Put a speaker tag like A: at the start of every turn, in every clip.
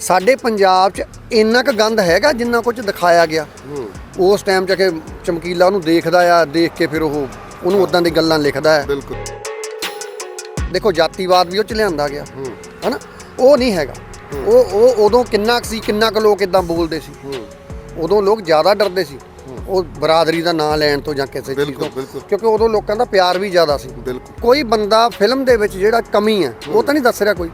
A: ਸਾਡੇ ਪੰਜਾਬ 'ਚ ਇੰਨਾ ਕੁ ਗੰਦ ਹੈਗਾ ਜਿੰਨਾ ਕੁਝ ਦਿਖਾਇਆ ਗਿਆ। ਉਸ ਟਾਈਮ 'ਚ ਕਿ ਚਮਕੀਲਾ ਉਹਨੂੰ ਦੇਖਦਾ ਆ ਦੇਖ ਕੇ ਫਿਰ ਉਹ ਉਹਨੂੰ ਉਦਾਂ ਦੀ ਗੱਲਾਂ ਲਿਖਦਾ ਹੈ
B: ਬਿਲਕੁਲ।
A: ਦੇਖੋ ਜਾਤੀਵਾਦ ਵੀ ਉਹ ਚ ਲਿਆਂਦਾ ਗਿਆ। ਹਨਾ? ਉਹ ਨਹੀਂ ਹੈਗਾ। ਉਹ ਉਹ ਉਦੋਂ ਕਿੰਨਾ ਸੀ ਕਿੰਨਾ ਕੁ ਲੋਕ ਇਦਾਂ ਬੋਲਦੇ ਸੀ। ਉਦੋਂ ਲੋਕ ਜ਼ਿਆਦਾ ਡਰਦੇ ਸੀ। ਉਹ ਬਰਾਦਰੀ ਦਾ ਨਾਂ ਲੈਣ ਤੋਂ ਜਾਂ ਕਿਸੇ ਚੀਜ਼ ਤੋਂ। ਕਿਉਂਕਿ ਉਦੋਂ ਲੋਕਾਂ ਦਾ ਪਿਆਰ ਵੀ ਜ਼ਿਆਦਾ ਸੀ। ਕੋਈ ਬੰਦਾ ਫਿਲਮ ਦੇ ਵਿੱਚ ਜਿਹੜਾ ਕਮੀ ਹੈ ਉਹ ਤਾਂ ਨਹੀਂ ਦੱਸ ਰਿਹਾ ਕੋਈ।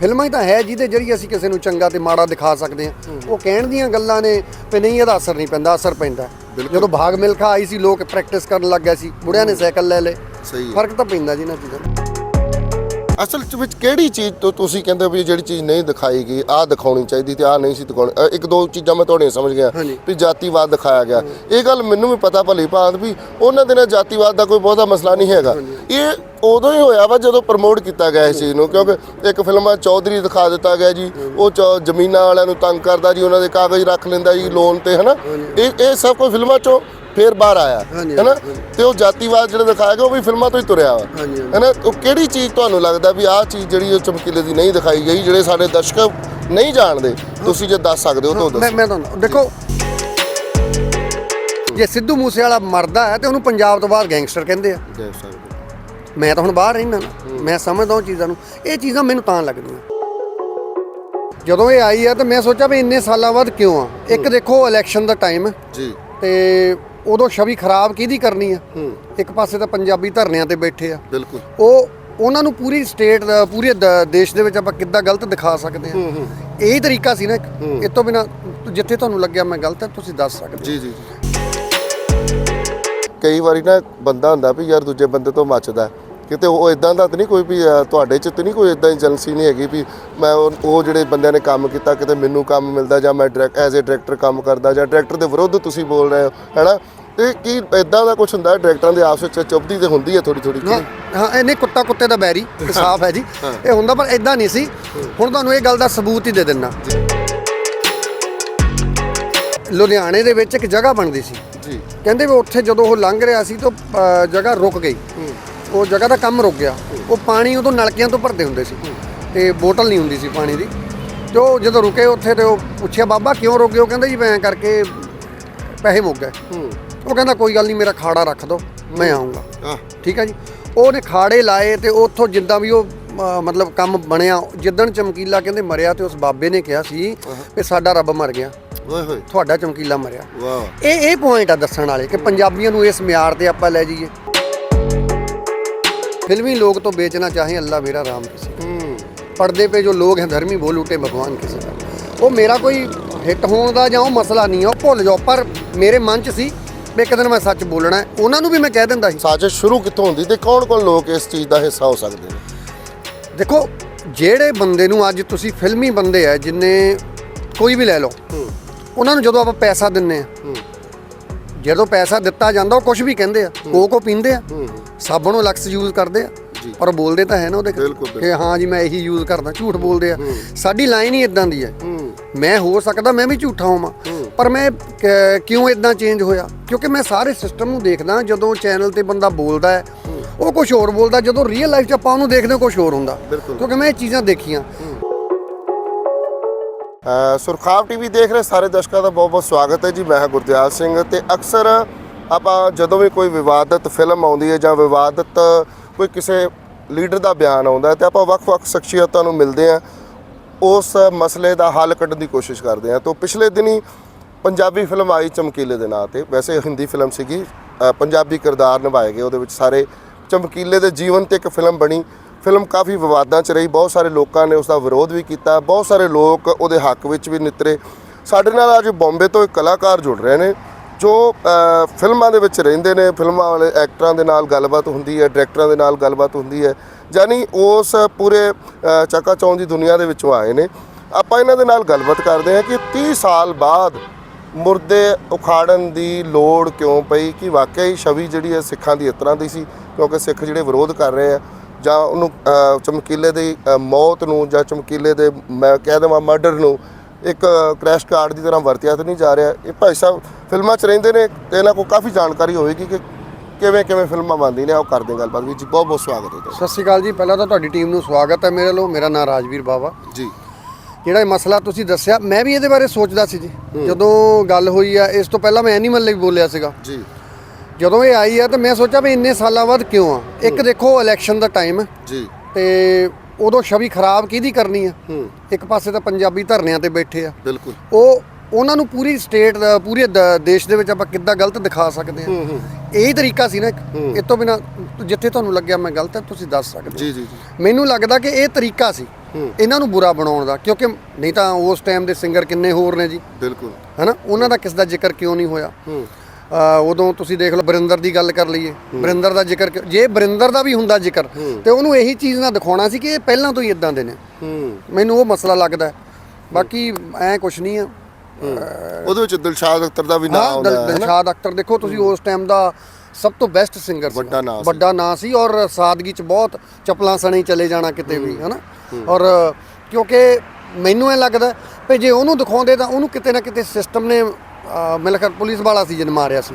A: ਫਿਲਮਾਂ ਹੀ ਤਾਂ ਹੈ ਜਿਹਦੇ ਜਰੀਏ ਅਸੀਂ ਕਿਸੇ ਨੂੰ ਚੰਗਾ ਤੇ ਮਾੜਾ ਦਿਖਾ ਸਕਦੇ ਹਾਂ ਉਹ ਕਹਿਣ ਦੀਆਂ ਗੱਲਾਂ ਨੇ ਵੀ ਨਹੀਂ ਇਹਦਾ ਅਸਰ ਨਹੀਂ ਪੈਂਦਾ ਅਸਰ ਪੈਂਦਾ। ਜਦੋਂ ਭਾਗ ਮਿਲਖਾ ਆਈ ਸੀ ਲੋਕ ਪ੍ਰੈਕਟਿਸ ਕਰਨ ਲੱਗ ਗਏ ਸੀ ਬੁੜਿਆਂ ਨੇ ਸਾਈਕਲ ਲੈ ਲਏ
B: ਸਹੀ।
A: ਫ਼ਰਕ ਤਾਂ ਪੈਂਦਾ ਜੀ ਨਾ ਚੀਜ਼ਾਂ।
B: ਅਸਲ ਚ ਵਿੱਚ ਕਿਹੜੀ ਚੀਜ਼ ਤੋਂ ਤੁਸੀਂ ਕਹਿੰਦੇ ਹੋ ਵੀ ਜਿਹੜੀ ਚੀਜ਼ ਨਹੀਂ ਦਿਖਾਈ ਗਈ ਆਹ ਦਿਖਾਉਣੀ ਚਾਹੀਦੀ ਤੇ ਆਹ ਨਹੀਂ ਸੀ ਦਿਖਾਉਣੀ। ਅ, ਇੱਕ ਦੋ ਚੀਜ਼ਾਂ ਮੈਂ ਤੁਹਾਡੀਆਂ ਸਮਝ ਗਿਆ
A: ਹਾਂਜੀ।
B: ਵੀ ਜਾਤੀਵਾਦ ਦਿਖਾਇਆ ਗਿਆ। ਇਹ ਗੱਲ ਮੈਨੂੰ ਵੀ ਪਤਾ ਭਲੀ ਭਾਂਤ ਵੀ ਉਹਨਾਂ ਦੇ ਨਾਲ ਜਾਤੀਵਾਦ ਦਾ ਕੋਈ ਬਹੁਤਾ ਮਸਲਾ ਨਹੀਂ ਹੈਗਾ। ਇਹ ਉਦੋਂ ਹੀ ਹੋਇਆ ਵਾ ਜਦੋਂ ਪ੍ਰਮੋਟ ਕੀਤਾ ਗਿਆ ਇਸ ਚੀਜ਼ ਨੂੰ ਕਿਉਂਕਿ ਇੱਕ ਫਿਲਮਾਂ ਚੌਧਰੀ ਦਿਖਾ ਦਿੱਤਾ ਗਿਆ ਜੀ ਉਹ ਚੌ- ਜ਼ਮੀਨਾਂ ਵਾਲਿਆਂ ਨੂੰ ਤੰਗ ਕਰਦਾ ਜੀ ਉਹਨਾਂ ਦੇ ਕਾਗਜ਼ ਰੱਖ ਲੈਂਦਾ ਜੀ ਲੋਨ ਤੇ ਹਨਾ? ਇਹ ਇਹ ਸਭ ਕੋਈ ਫਿਲਮਾਂ ਚੋਂ ਫੇਰ ਬਾਹਰ ਆਇਆ।
A: ਹਾਂਜੀ,
B: ਹੈਨਾ? ਤੇ ਉਹ ਜਾਤੀਵਾਦ ਜਿਹੜਾ ਦਿਖਾਇਆ ਗਿਆ ਉਹ ਵੀ ਫਿਲਮਾਂ ਤੋਂ ਹੀ ਤੁਰਿਆ ਵਾ।
A: ਹਾਂਜੀ, ਹਾਂਜੀ।
B: ਹੈਨਾ? ਉਹ ਕਿਹੜੀ ਚੀਜ਼ ਤੁਹਾਨੂੰ ਲੱਗਦਾ ਵੀ ਆਹ ਚੀਜ਼ ਜਿਹੜੀ ਉਹ ਚਮਕੀਲੇ ਦੀ ਨਹੀਂ ਦਿਖਾਈ ਗਈ ਜਿਹੜੇ ਸਾਡੇ ਦਰਸ਼ਕ ਨਹੀਂ ਜਾਣਦੇ? ਤੁਸੀਂ ਜੇ ਦੱਸ ਸਕਦੇ ਹੋ ਤਾਂ
A: ਮੈਂ
B: ਦੱਸੋ।
A: ਮੈਂ ਤੁਹਾਨੂੰ ਦੇਖੋ ਜੇ ਸਿੱਧੂ ਮੂਸੇ ਵਾਲਾ ਮਰਦਾ ਹੈ ਤੇ ਉਹਨੂੰ ਪੰਜਾਬ ਤੋਂ ਬਾਹਰ ਗੈਂਗਸਟਰ ਕਹਿੰਦੇ ਆ।
B: ਸਕਦੇ
A: ਮੈਂ ਤਾਂ ਹੁਣ ਬਾਹਰ ਰਹਿਣਾ ਮੈਂ ਸਮਝਦਾ ਉਹ ਚੀਜ਼ਾਂ ਨੂੰ। ਇਹ ਚੀਜ਼ਾਂ ਮੈਨੂੰ ਤਾਂ ਲੱਗਦੀਆਂ। ਜਦੋਂ ਇਹ ਆਈ ਆ ਤਾਂ ਮੈਂ ਸੋਚਿਆ ਵੀ ਇੰਨੇ ਸਾਲਾਂ ਬਾਅਦ ਕਿਉਂ ਆ? ਇੱਕ ਦੇਖੋ ਇਲੈਕਸ਼ਨ ਦਾ ਟਾਈਮ ਹੈ
B: ਜੀ।
A: ਤੇ ਉਦੋਂ ਛਵੀ ਖਰਾਬ ਕਿਹਦੀ ਕਰਨੀ ਆ? ਇੱਕ ਪਾਸੇ ਤਾਂ ਪੰਜਾਬੀ ਧਰਨਿਆਂ ਤੇ ਬੈਠੇ ਆ।
B: ਬਿਲਕੁਲ।
A: ਉਹ ਉਹਨਾਂ ਨੂੰ ਪੂਰੀ ਸਟੇਟ ਪੂਰੇ ਦੇਸ਼ ਦੇ ਵਿੱਚ ਆਪਾਂ ਕਿੱਦਾਂ ਗਲਤ ਦਿਖਾ ਸਕਦੇ
B: ਹੂੰ,
A: ਆ।
B: ਹੂੰ।
A: ਇਹੀ ਤਰੀਕਾ ਸੀ ਨਾ ਇਹ ਤੋਂ ਬਿਨਾ ਜਿੱਥੇ ਤੁਹਾਨੂੰ ਲੱਗਿਆ ਮੈਂ ਗਲਤ ਹੈ ਤੁਸੀਂ ਦੱਸ ਸਕਦੇ।
B: ਜੀ ਜੀ। ਕਈ ਵਾਰੀ ਨਾ ਬੰਦਾ ਹੁੰਦਾ ਵੀ ਯਾਰ ਦੂਜੇ ਬੰਦੇ ਤੋਂ ਮੱਚਦਾ। ਕਿਤੇ ਉਹ ਇਦਾਂ ਦਾ ਤਾਂ ਨਹੀਂ ਕੋਈ ਵੀ ਤੁਹਾਡੇ ਚ ਤਾਂ ਨਹੀਂ ਕੋਈ ਇਦਾਂ ਏਜੰਸੀ ਨਹੀਂ ਹੈਗੀ ਵੀ ਮੈਂ ਉਹ ਜਿਹੜੇ ਬੰਦਿਆਂ ਨੇ ਕੰਮ ਕੀਤਾ ਕਿਤੇ ਮੈਨੂੰ ਕੰਮ ਮਿਲਦਾ ਜਾਂ ਮੈਂ ਡਾਇਰੈਕਟ ਐਜ਼ ਅ ਡਾਇਰੈਕਟਰ ਕੰਮ ਕਰਦਾ ਜਾਂ ਡਾਇਰੈਕਟਰ ਦੇ ਵਿਰੁੱਧ ਤੁਸੀਂ ਬੋਲ ਰਹੇ ਹੋ ਹੈਨਾ? ਤੇ ਕੀ ਇਦਾਂ ਦਾ ਕੁਝ ਹੁੰਦਾ ਹੈ ਡਾਇਰੈਕਟਰਾਂ ਦੇ ਆਪਸ ਵਿੱਚ ਚੁੱਭਦੀ ਤੇ ਹੁੰਦੀ ਹੈ ਥੋੜੀ ਥੋੜੀ
A: ਹਾਂ ਹਾਂ ਇਹਨੇ ਕੁੱਤਾ ਕੁੱਤੇ ਦਾ ਬੈਰੀ ਇਹ ਸਾਫ਼ ਹੈ ਜੀ। ਇਹ ਹੁੰਦਾ ਪਰ ਇਦਾਂ ਨਹੀਂ ਸੀ। ਹੁਣ ਤੁਹਾਨੂੰ ਇਹ ਗੱਲ ਦਾ ਸਬੂਤ ਹੀ ਦੇ ਦਿੰਨਾ ਲੁਧਿਆਣੇ ਦੇ ਵਿੱਚ ਇੱਕ ਜਗ੍ਹਾ ਬਣਦੀ ਸੀ।
B: ਜੀ।
A: ਕਹਿੰਦੇ ਵੀ ਉੱਥੇ ਜਦੋਂ ਉਹ ਲੰਘ ਰਿਹਾ ਸੀ ਤਾਂ ਜਗ੍ਹਾ ਰੁਕ ਗਈ। ਉਹ ਜਗ੍ਹਾ ਦਾ ਕੰਮ ਰੁਕ ਗਿਆ। ਉਹ ਪਾਣੀ ਉਦੋਂ ਨਲਕਿਆਂ ਤੋਂ ਭਰਦੇ ਹੁੰਦੇ ਸੀ ਤੇ ਬੋਤਲ ਨਹੀਂ ਹੁੰਦੀ ਸੀ ਪਾਣੀ ਦੀ। ਤੇ ਉਹ ਜਦੋਂ ਰੁਕੇ ਉੱਥੇ ਤੇ ਉਹ ਪੁੱਛਿਆ ਬਾਬਾ ਕਿਉਂ ਰੁਕ ਗਏ? ਉਹ ਕਹਿੰਦਾ ਜੀ ਮੈਂ ਕਰਕੇ ਪੈਸੇ ਮੁੱਕ ਗਏ। ਉਹ ਕਹਿੰਦਾ ਕੋਈ ਗੱਲ ਨਹੀਂ ਮੇਰਾ ਖਾੜਾ ਰੱਖ ਦਿਓ ਮੈਂ ਆਉਂਗਾ। ਠੀਕ ਹੈ ਜੀ। ਉਹਨੇ ਖਾੜੇ ਲਾਏ ਤੇ ਉੱਥੋਂ ਜਿੱਦਾਂ ਵੀ ਉਹ ਮਤਲਬ ਕੰਮ ਬਣਿਆ ਜਿੱਦਣ ਚਮਕੀਲਾ ਕਹਿੰਦੇ ਮਰਿਆ ਤੇ ਉਸ ਬਾਬੇ ਨੇ ਕਿਹਾ ਸੀ ਕਿ ਸਾਡਾ ਰੱਬ ਮਰ ਗਿਆ।
B: ਓਏ ਹੋਏ
A: ਤੁਹਾਡਾ ਚਮਕੀਲਾ ਮਰਿਆ।
B: ਵਾਹ।
A: ਇਹ ਇਹ ਪੁਆਇੰਟ ਆ ਦੱਸਣ ਵਾਲੇ ਕਿ ਪੰਜਾਬੀਆਂ ਨੂੰ ਇਸ ਮਿਆਰ ਤੇ ਆਪਾਂ ਲੈ ਜਾਈਏ। फिल्मी लोग तो बेचना चाहे अल्लाह मेरा राम किसी का
B: ਹੂੰ
A: पर्दे पे जो लोग हैं धर्मी बोल उठे भगवान किसी का वो मेरा कोई हिट होने ਦਾ ਜਾਂ ਉਹ ਮਸਲਾ ਨਹੀਂ ਹੈ ਉਹ ਭੁੱਲ ਜਾਓ ਪਰ ਮੇਰੇ ਮਨ 'ਚ ਸੀ ਵੀ ਇੱਕ ਦਿਨ ਮੈਂ ਸੱਚ ਬੋਲਣਾ ਹੈ ਉਹਨਾਂ ਨੂੰ ਵੀ ਮੈਂ ਕਹਿ ਦਿੰਦਾ ਸੀ
B: ਸਾਜ਼ਿਸ਼ ਸ਼ੁਰੂ ਕਿੱਥੋਂ ਹੁੰਦੀ ਤੇ ਕੌਣ ਕੌਣ ਲੋਕ ਇਸ ਚੀਜ਼ ਦਾ ਹਿੱਸਾ ਹੋ ਸਕਦੇ ਨੇ
A: ਦੇਖੋ ਜਿਹੜੇ ਬੰਦੇ ਨੂੰ ਅੱਜ ਤੁਸੀਂ ਫਿਲਮੀ ਬੰਦੇ ਆ ਜਿੰਨੇ ਕੋਈ ਵੀ ਲੈ ਲਓ ਉਹਨਾਂ ਨੂੰ ਜਦੋਂ ਆਪਾਂ ਪੈਸਾ ਦਿੰਨੇ ਆ
B: ਹੂੰ
A: ਜਦੋਂ ਪੈਸਾ ਦਿੱਤਾ ਜਾਂਦਾ ਉਹ ਕੁਝ ਵੀ ਕਹਿੰਦੇ ਆ ਕੋਕੋ ਪੀਂਦੇ ਆ। ਸਾਬਣੋਂ ਲਕਸ ਯੂਜ਼ ਕਰਦੇ ਆ। ਪਰ ਉਹ ਬੋਲਦੇ ਤਾਂ ਹੈ ਨਾ ਉਹਦੇ ਕਿ ਹਾਂ ਜੀ ਮੈਂ ਇਹੀ ਯੂਜ਼ ਕਰਦਾ ਝੂਠ ਬੋਲਦੇ ਆ। ਸਾਡੀ ਲਾਈਨ ਹੀ ਇਦਾਂ ਦੀ ਹੈ। ਮੈਂ ਹੋ ਸਕਦਾ ਮੈਂ ਵੀ ਝੂਠਾ ਹੋਵਾਂ ਪਰ ਮੈਂ ਕਿਉਂ ਇਦਾਂ ਚੇਂਜ ਹੋਇਆ? ਕਿਉਂਕਿ ਮੈਂ ਸਾਰੇ ਸਿਸਟਮ ਨੂੰ ਦੇਖਦਾ ਜਦੋਂ ਚੈਨਲ ਤੇ ਬੰਦਾ ਬੋਲਦਾ ਹੈ ਉਹ ਕੁਝ ਹੋਰ ਬੋਲਦਾ ਜਦੋਂ ਰੀਅਲ ਲਾਈਫ 'ਚ ਆਪਾਂ ਉਹਨੂੰ ਦੇਖਦੇ ਕੁਝ ਹੋਰ ਹੁੰਦਾ। ਕਿਉਂਕਿ ਮੈਂ ਇਹ ਚੀਜ਼ਾਂ ਦੇਖੀਆਂ।
B: ਸੁਰਖਾਬ ਟੀਵੀ ਦੇਖ ਰਹੇ ਸਾਰੇ ਦਰਸ਼ਕਾਂ ਦਾ ਬਹੁਤ ਬਹੁਤ ਸਵਾਗਤ ਹੈ ਜੀ। ਮੈਂ ਹਾਂ ਗੁਰਦਿਆਲ ਸਿੰਘ ਤੇ ਅਕਸਰ ਆਪਾਂ ਜਦੋਂ ਵੀ ਕੋਈ ਵਿਵਾਦਤ ਫਿਲਮ ਆਉਂਦੀ ਹੈ ਜਾਂ ਵਿਵਾਦਤ ਕੋਈ ਕਿਸੇ ਲੀਡਰ ਦਾ ਬਿਆਨ ਆਉਂਦਾ ਹੈ ਤੇ ਆਪਾਂ ਵੱਖ-ਵੱਖ ਸ਼ਖਸੀਅਤਾਂ ਨੂੰ ਮਿਲਦੇ ਹਾਂ, ਉਸ ਮਸਲੇ ਦਾ ਹੱਲ ਕੱਢਣ ਦੀ ਕੋਸ਼ਿਸ਼ ਕਰਦੇ ਹਾਂ। ਤੋਂ ਪਿਛਲੇ ਦਿਨੀ ਪੰਜਾਬੀ ਫਿਲਮ ਆਈ ਚਮਕੀਲੇ ਦੇ ਨਾਂ ਤੇ। ਵੈਸੇ ਹਿੰਦੀ ਫਿਲਮ ਸੀਗੀ। ਪੰਜਾਬੀ ਕਿਰਦਾਰ ਨਿਭਾਏ ਗਏ, ਉਹਦੇ ਵਿੱਚ ਸਾਰੇ ਚਮਕੀਲੇ ਦੇ ਜੀਵਨ ਤੇ ਇੱਕ ਫਿਲਮ ਬਣੀ। ਫਿਲਮ ਕਾਫੀ ਵਿਵਾਦਾਂ 'ਚ ਰਹੀ ਬਹੁਤ ਸਾਰੇ ਲੋਕਾਂ ਨੇ ਉਸ ਦਾ ਵਿਰੋਧ ਵੀ ਕੀਤਾ ਬਹੁਤ ਸਾਰੇ ਲੋਕ ਉਹਦੇ ਹੱਕ ਵਿੱਚ ਵੀ ਨਿਤਰੇ। ਸਾਡੇ ਨਾਲ ਅੱਜ ਬੰਬੇ ਤੋਂ ਇੱਕ ਕਲਾਕਾਰ ਜੁੜ ਰਹੇ ਨੇ ਜੋ ਫਿਲਮਾਂ ਦੇ ਵਿੱਚ ਰਹਿੰਦੇ ਨੇ ਫਿਲਮਾਂ ਵਾਲੇ ਐਕਟਰਾਂ ਦੇ ਨਾਲ ਗੱਲਬਾਤ ਹੁੰਦੀ ਹੈ ਡਾਇਰੈਕਟਰਾਂ ਦੇ ਨਾਲ ਗੱਲਬਾਤ ਹੁੰਦੀ ਹੈ ਯਾਨੀ ਉਸ ਪੂਰੇ ਅ, ਚਕਾਚੌਂਧ ਦੀ ਦੁਨੀਆ ਦੇ ਵਿੱਚੋਂ ਆਏ ਨੇ। ਆਪਾਂ ਇਹਨਾਂ ਦੇ ਨਾਲ ਗੱਲਬਾਤ ਕਰਦੇ ਹਾਂ ਕਿ 30 ਸਾਲ ਬਾਅਦ ਮੁਰਦੇ ਉਖਾੜਨ ਦੀ ਲੋੜ ਕਿਉਂ ਪਈ ਕਿ ਵਾਕਿਆ ਹੀ ਛਵੀ ਜਿਹੜੀ ਹੈ ਸਿੱਖਾਂ ਦੀ ਇਸ ਤਰ੍ਹਾਂ ਦੀ ਸੀ ਕਿਉਂਕਿ ਸਿੱਖ ਜਿਹੜੇ ਵਿਰੋਧ ਕਰ ਰਹੇ ਆ ਜਾਂ ਉਹਨੂੰ ਚਮਕੀਲੇ ਦੀ ਮੌਤ ਨੂੰ ਜਾਂ ਚਮਕੀਲੇ ਦੇ ਮੈਂ ਕਹਿ ਦੇਵਾਂ ਮਰਡਰ ਨੂੰ ਇੱਕ ਕ੍ਰੈਸ਼ ਕਾਰਡ ਦੀ ਤਰ੍ਹਾਂ ਵਰਤਿਆ ਤਾਂ ਨਹੀਂ ਜਾ ਰਿਹਾ। ਇਹ ਭਾਈ ਸਾਹਿਬ ਫਿਲਮਾਂ 'ਚ ਰਹਿੰਦੇ ਨੇ ਤੇ ਇਹਨਾਂ ਕੋਲ ਕਾਫੀ ਜਾਣਕਾਰੀ ਹੋਵੇਗੀ ਕਿ ਕਿਵੇਂ ਕਿਵੇਂ ਫਿਲਮਾਂ ਬਣਦੀਆਂ ਨੇ ਆਓ ਕਰਦੇ ਗੱਲਬਾਤ। ਵੀ ਜੀ ਬਹੁਤ ਬਹੁਤ ਸਵਾਗਤ ਹੈ
A: ਸਤਿ ਸ਼੍ਰੀ ਅਕਾਲ ਜੀ। ਪਹਿਲਾਂ ਤਾਂ ਤੁਹਾਡੀ ਟੀਮ ਨੂੰ ਸਵਾਗਤ ਹੈ ਮੇਰੇ ਵੱਲੋਂ। ਮੇਰਾ ਨਾਮ ਰਾਜਵੀਰ ਬਾਵਾ।
B: ਜੀ।
A: ਜਿਹੜਾ ਇਹ ਮਸਲਾ ਤੁਸੀਂ ਦੱਸਿਆ ਮੈਂ ਵੀ ਇਹਦੇ ਬਾਰੇ ਸੋਚਦਾ ਸੀ ਜੀ। ਜਦੋਂ ਗੱਲ ਹੋਈ ਆ ਇਸ ਤੋਂ ਪਹਿਲਾਂ ਮੈਂ ਐਨੀਮਲ ਲਈ ਬੋਲਿਆ ਸੀਗਾ।
B: ਜੀ।
A: ਜਦੋਂ ਇਹ ਆਈ ਆ ਤਾਂ ਮੈਂ ਸੋਚਿਆ ਵੀ ਇੰਨੇ ਸਾਲਾਂ ਬਾਅਦ ਕਿਉਂ ਆ? ਇੱਕ ਦੇਖੋ ਇਲੈਕਸ਼ਨ ਦਾ ਟਾਈਮ ਹੈ
B: ਜੀ।
A: ਤੇ ਉਦੋਂ ਛਵੀ ਖਰਾਬ ਕਿਹਦੀ ਕਰਨੀ ਆ? ਇੱਕ ਪਾਸੇ ਤਾਂ ਪੰਜਾਬੀ ਧਰਨਿਆਂ ਤੇ ਬੈਠੇ ਆ।
B: ਬਿਲਕੁਲ।
A: ਉਹ ਉਹਨਾਂ ਨੂੰ ਪੂਰੀ ਸਟੇਟ ਪੂਰੇ ਦੇਸ਼ ਦੇ ਵਿੱਚ ਆਪਾਂ ਕਿੱਦਾਂ ਗਲਤ ਦਿਖਾ ਸਕਦੇ ਆ।
B: ਹੂੰ
A: ਇਹੀ ਤਰੀਕਾ ਸੀ ਨਾ ਇਹ ਤੋਂ ਬਿਨਾ ਜਿੱਥੇ ਤੁਹਾਨੂੰ ਲੱਗਿਆ ਮੈਂ ਗਲਤ ਹੈ ਤੁਸੀਂ ਦੱਸ ਸਕਦੇ।
B: ਜੀ ਜੀ
A: ਮੈਨੂੰ ਲੱਗਦਾ ਕਿ ਇਹ ਤਰੀਕਾ ਸੀ ਇਹਨਾਂ ਨੂੰ ਬੁਰਾ ਬਣਾਉਣ ਦਾ ਕਿਉਂਕਿ ਨਹੀਂ ਤਾਂ ਉਸ ਟਾਈਮ ਦੇ ਸਿੰਗਰ ਕਿੰਨੇ ਹੋਰ ਨੇ ਜੀ।
B: ਬਿਲਕੁਲ।
A: ਹਨਾ? ਉਹਨਾਂ ਦਾ ਕਿਸ ਦਾ ਜ਼ਿਕਰ ਕਿਉਂ ਨਹੀਂ ਹੋਇਆ? ਉਦੋਂ ਤੁਸੀਂ ਦੇਖ ਲਓ ਬਰਿੰਦਰ ਦੀ ਗੱਲ ਕਰ ਲਈਏ। ਬਰਿੰਦਰ ਦਾ ਜ਼ਿਕਰ ਜੇ ਬਰਿੰਦਰ ਦਾ ਵੀ ਹੁੰਦਾ ਜ਼ਿਕਰ ਤੇ ਉਹਨੂੰ ਇਹੀ ਚੀਜ਼ ਨਾ ਦਿਖਾਉਣਾ ਸੀ ਕਿ ਇਹ ਪਹਿਲਾਂ ਤੋਂ ਹੀ ਇਦਾਂ ਦੇ ਨੇ। ਮੈਨੂੰ ਉਹ ਮਸਲਾ ਲੱਗਦਾ। ਬਾਕੀ ਐ ਕੁਛ ਨਹੀਂ ਆ।
B: ਉਹਦੇ ਵਿੱਚ ਦਿਲਸ਼ਾਦ ਅਖਤਰ ਦਾ ਵੀ ਨਾਮ ਆਉਂਦਾ ਹੈ?
A: ਦਿਲਸ਼ਾਦ ਅਖਤਰ ਦੇਖੋ ਤੁਸੀਂ ਉਸ ਟਾਈਮ ਦਾ ਸਭ ਤੋਂ ਬੈਸਟ ਸਿੰਗਰ ਸੀ।
B: ਵੱਡਾ ਨਾਂ ਸੀ।
A: ਵੱਡਾ ਨਾਂ ਸੀ ਔਰ ਸਾਦਗੀ ਚ ਬਹੁਤ ਚਪਲਾਂ ਸਣੇ ਚਲੇ ਜਾਣਾ ਕਿਤੇ ਵੀ ਹਨਾ? ਔਰ ਕਿਉਂਕਿ ਮੈਨੂੰ ਇਹ ਲੱਗਦਾ ਵੀ ਜੇ ਉਹਨੂੰ ਦਿਖਾਉਂਦੇ ਤਾਂ ਉਹਨੂੰ ਕਿਤੇ ਨਾ ਕਿਤੇ ਸਿਸਟਮ ਨੇ ਅਹ, ਮੇਰੇ ਖਿਆਲ ਪੁਲਿਸ ਵਾਲਾ ਸੀ ਜਨ ਮਾਰਿਆ ਸੀ।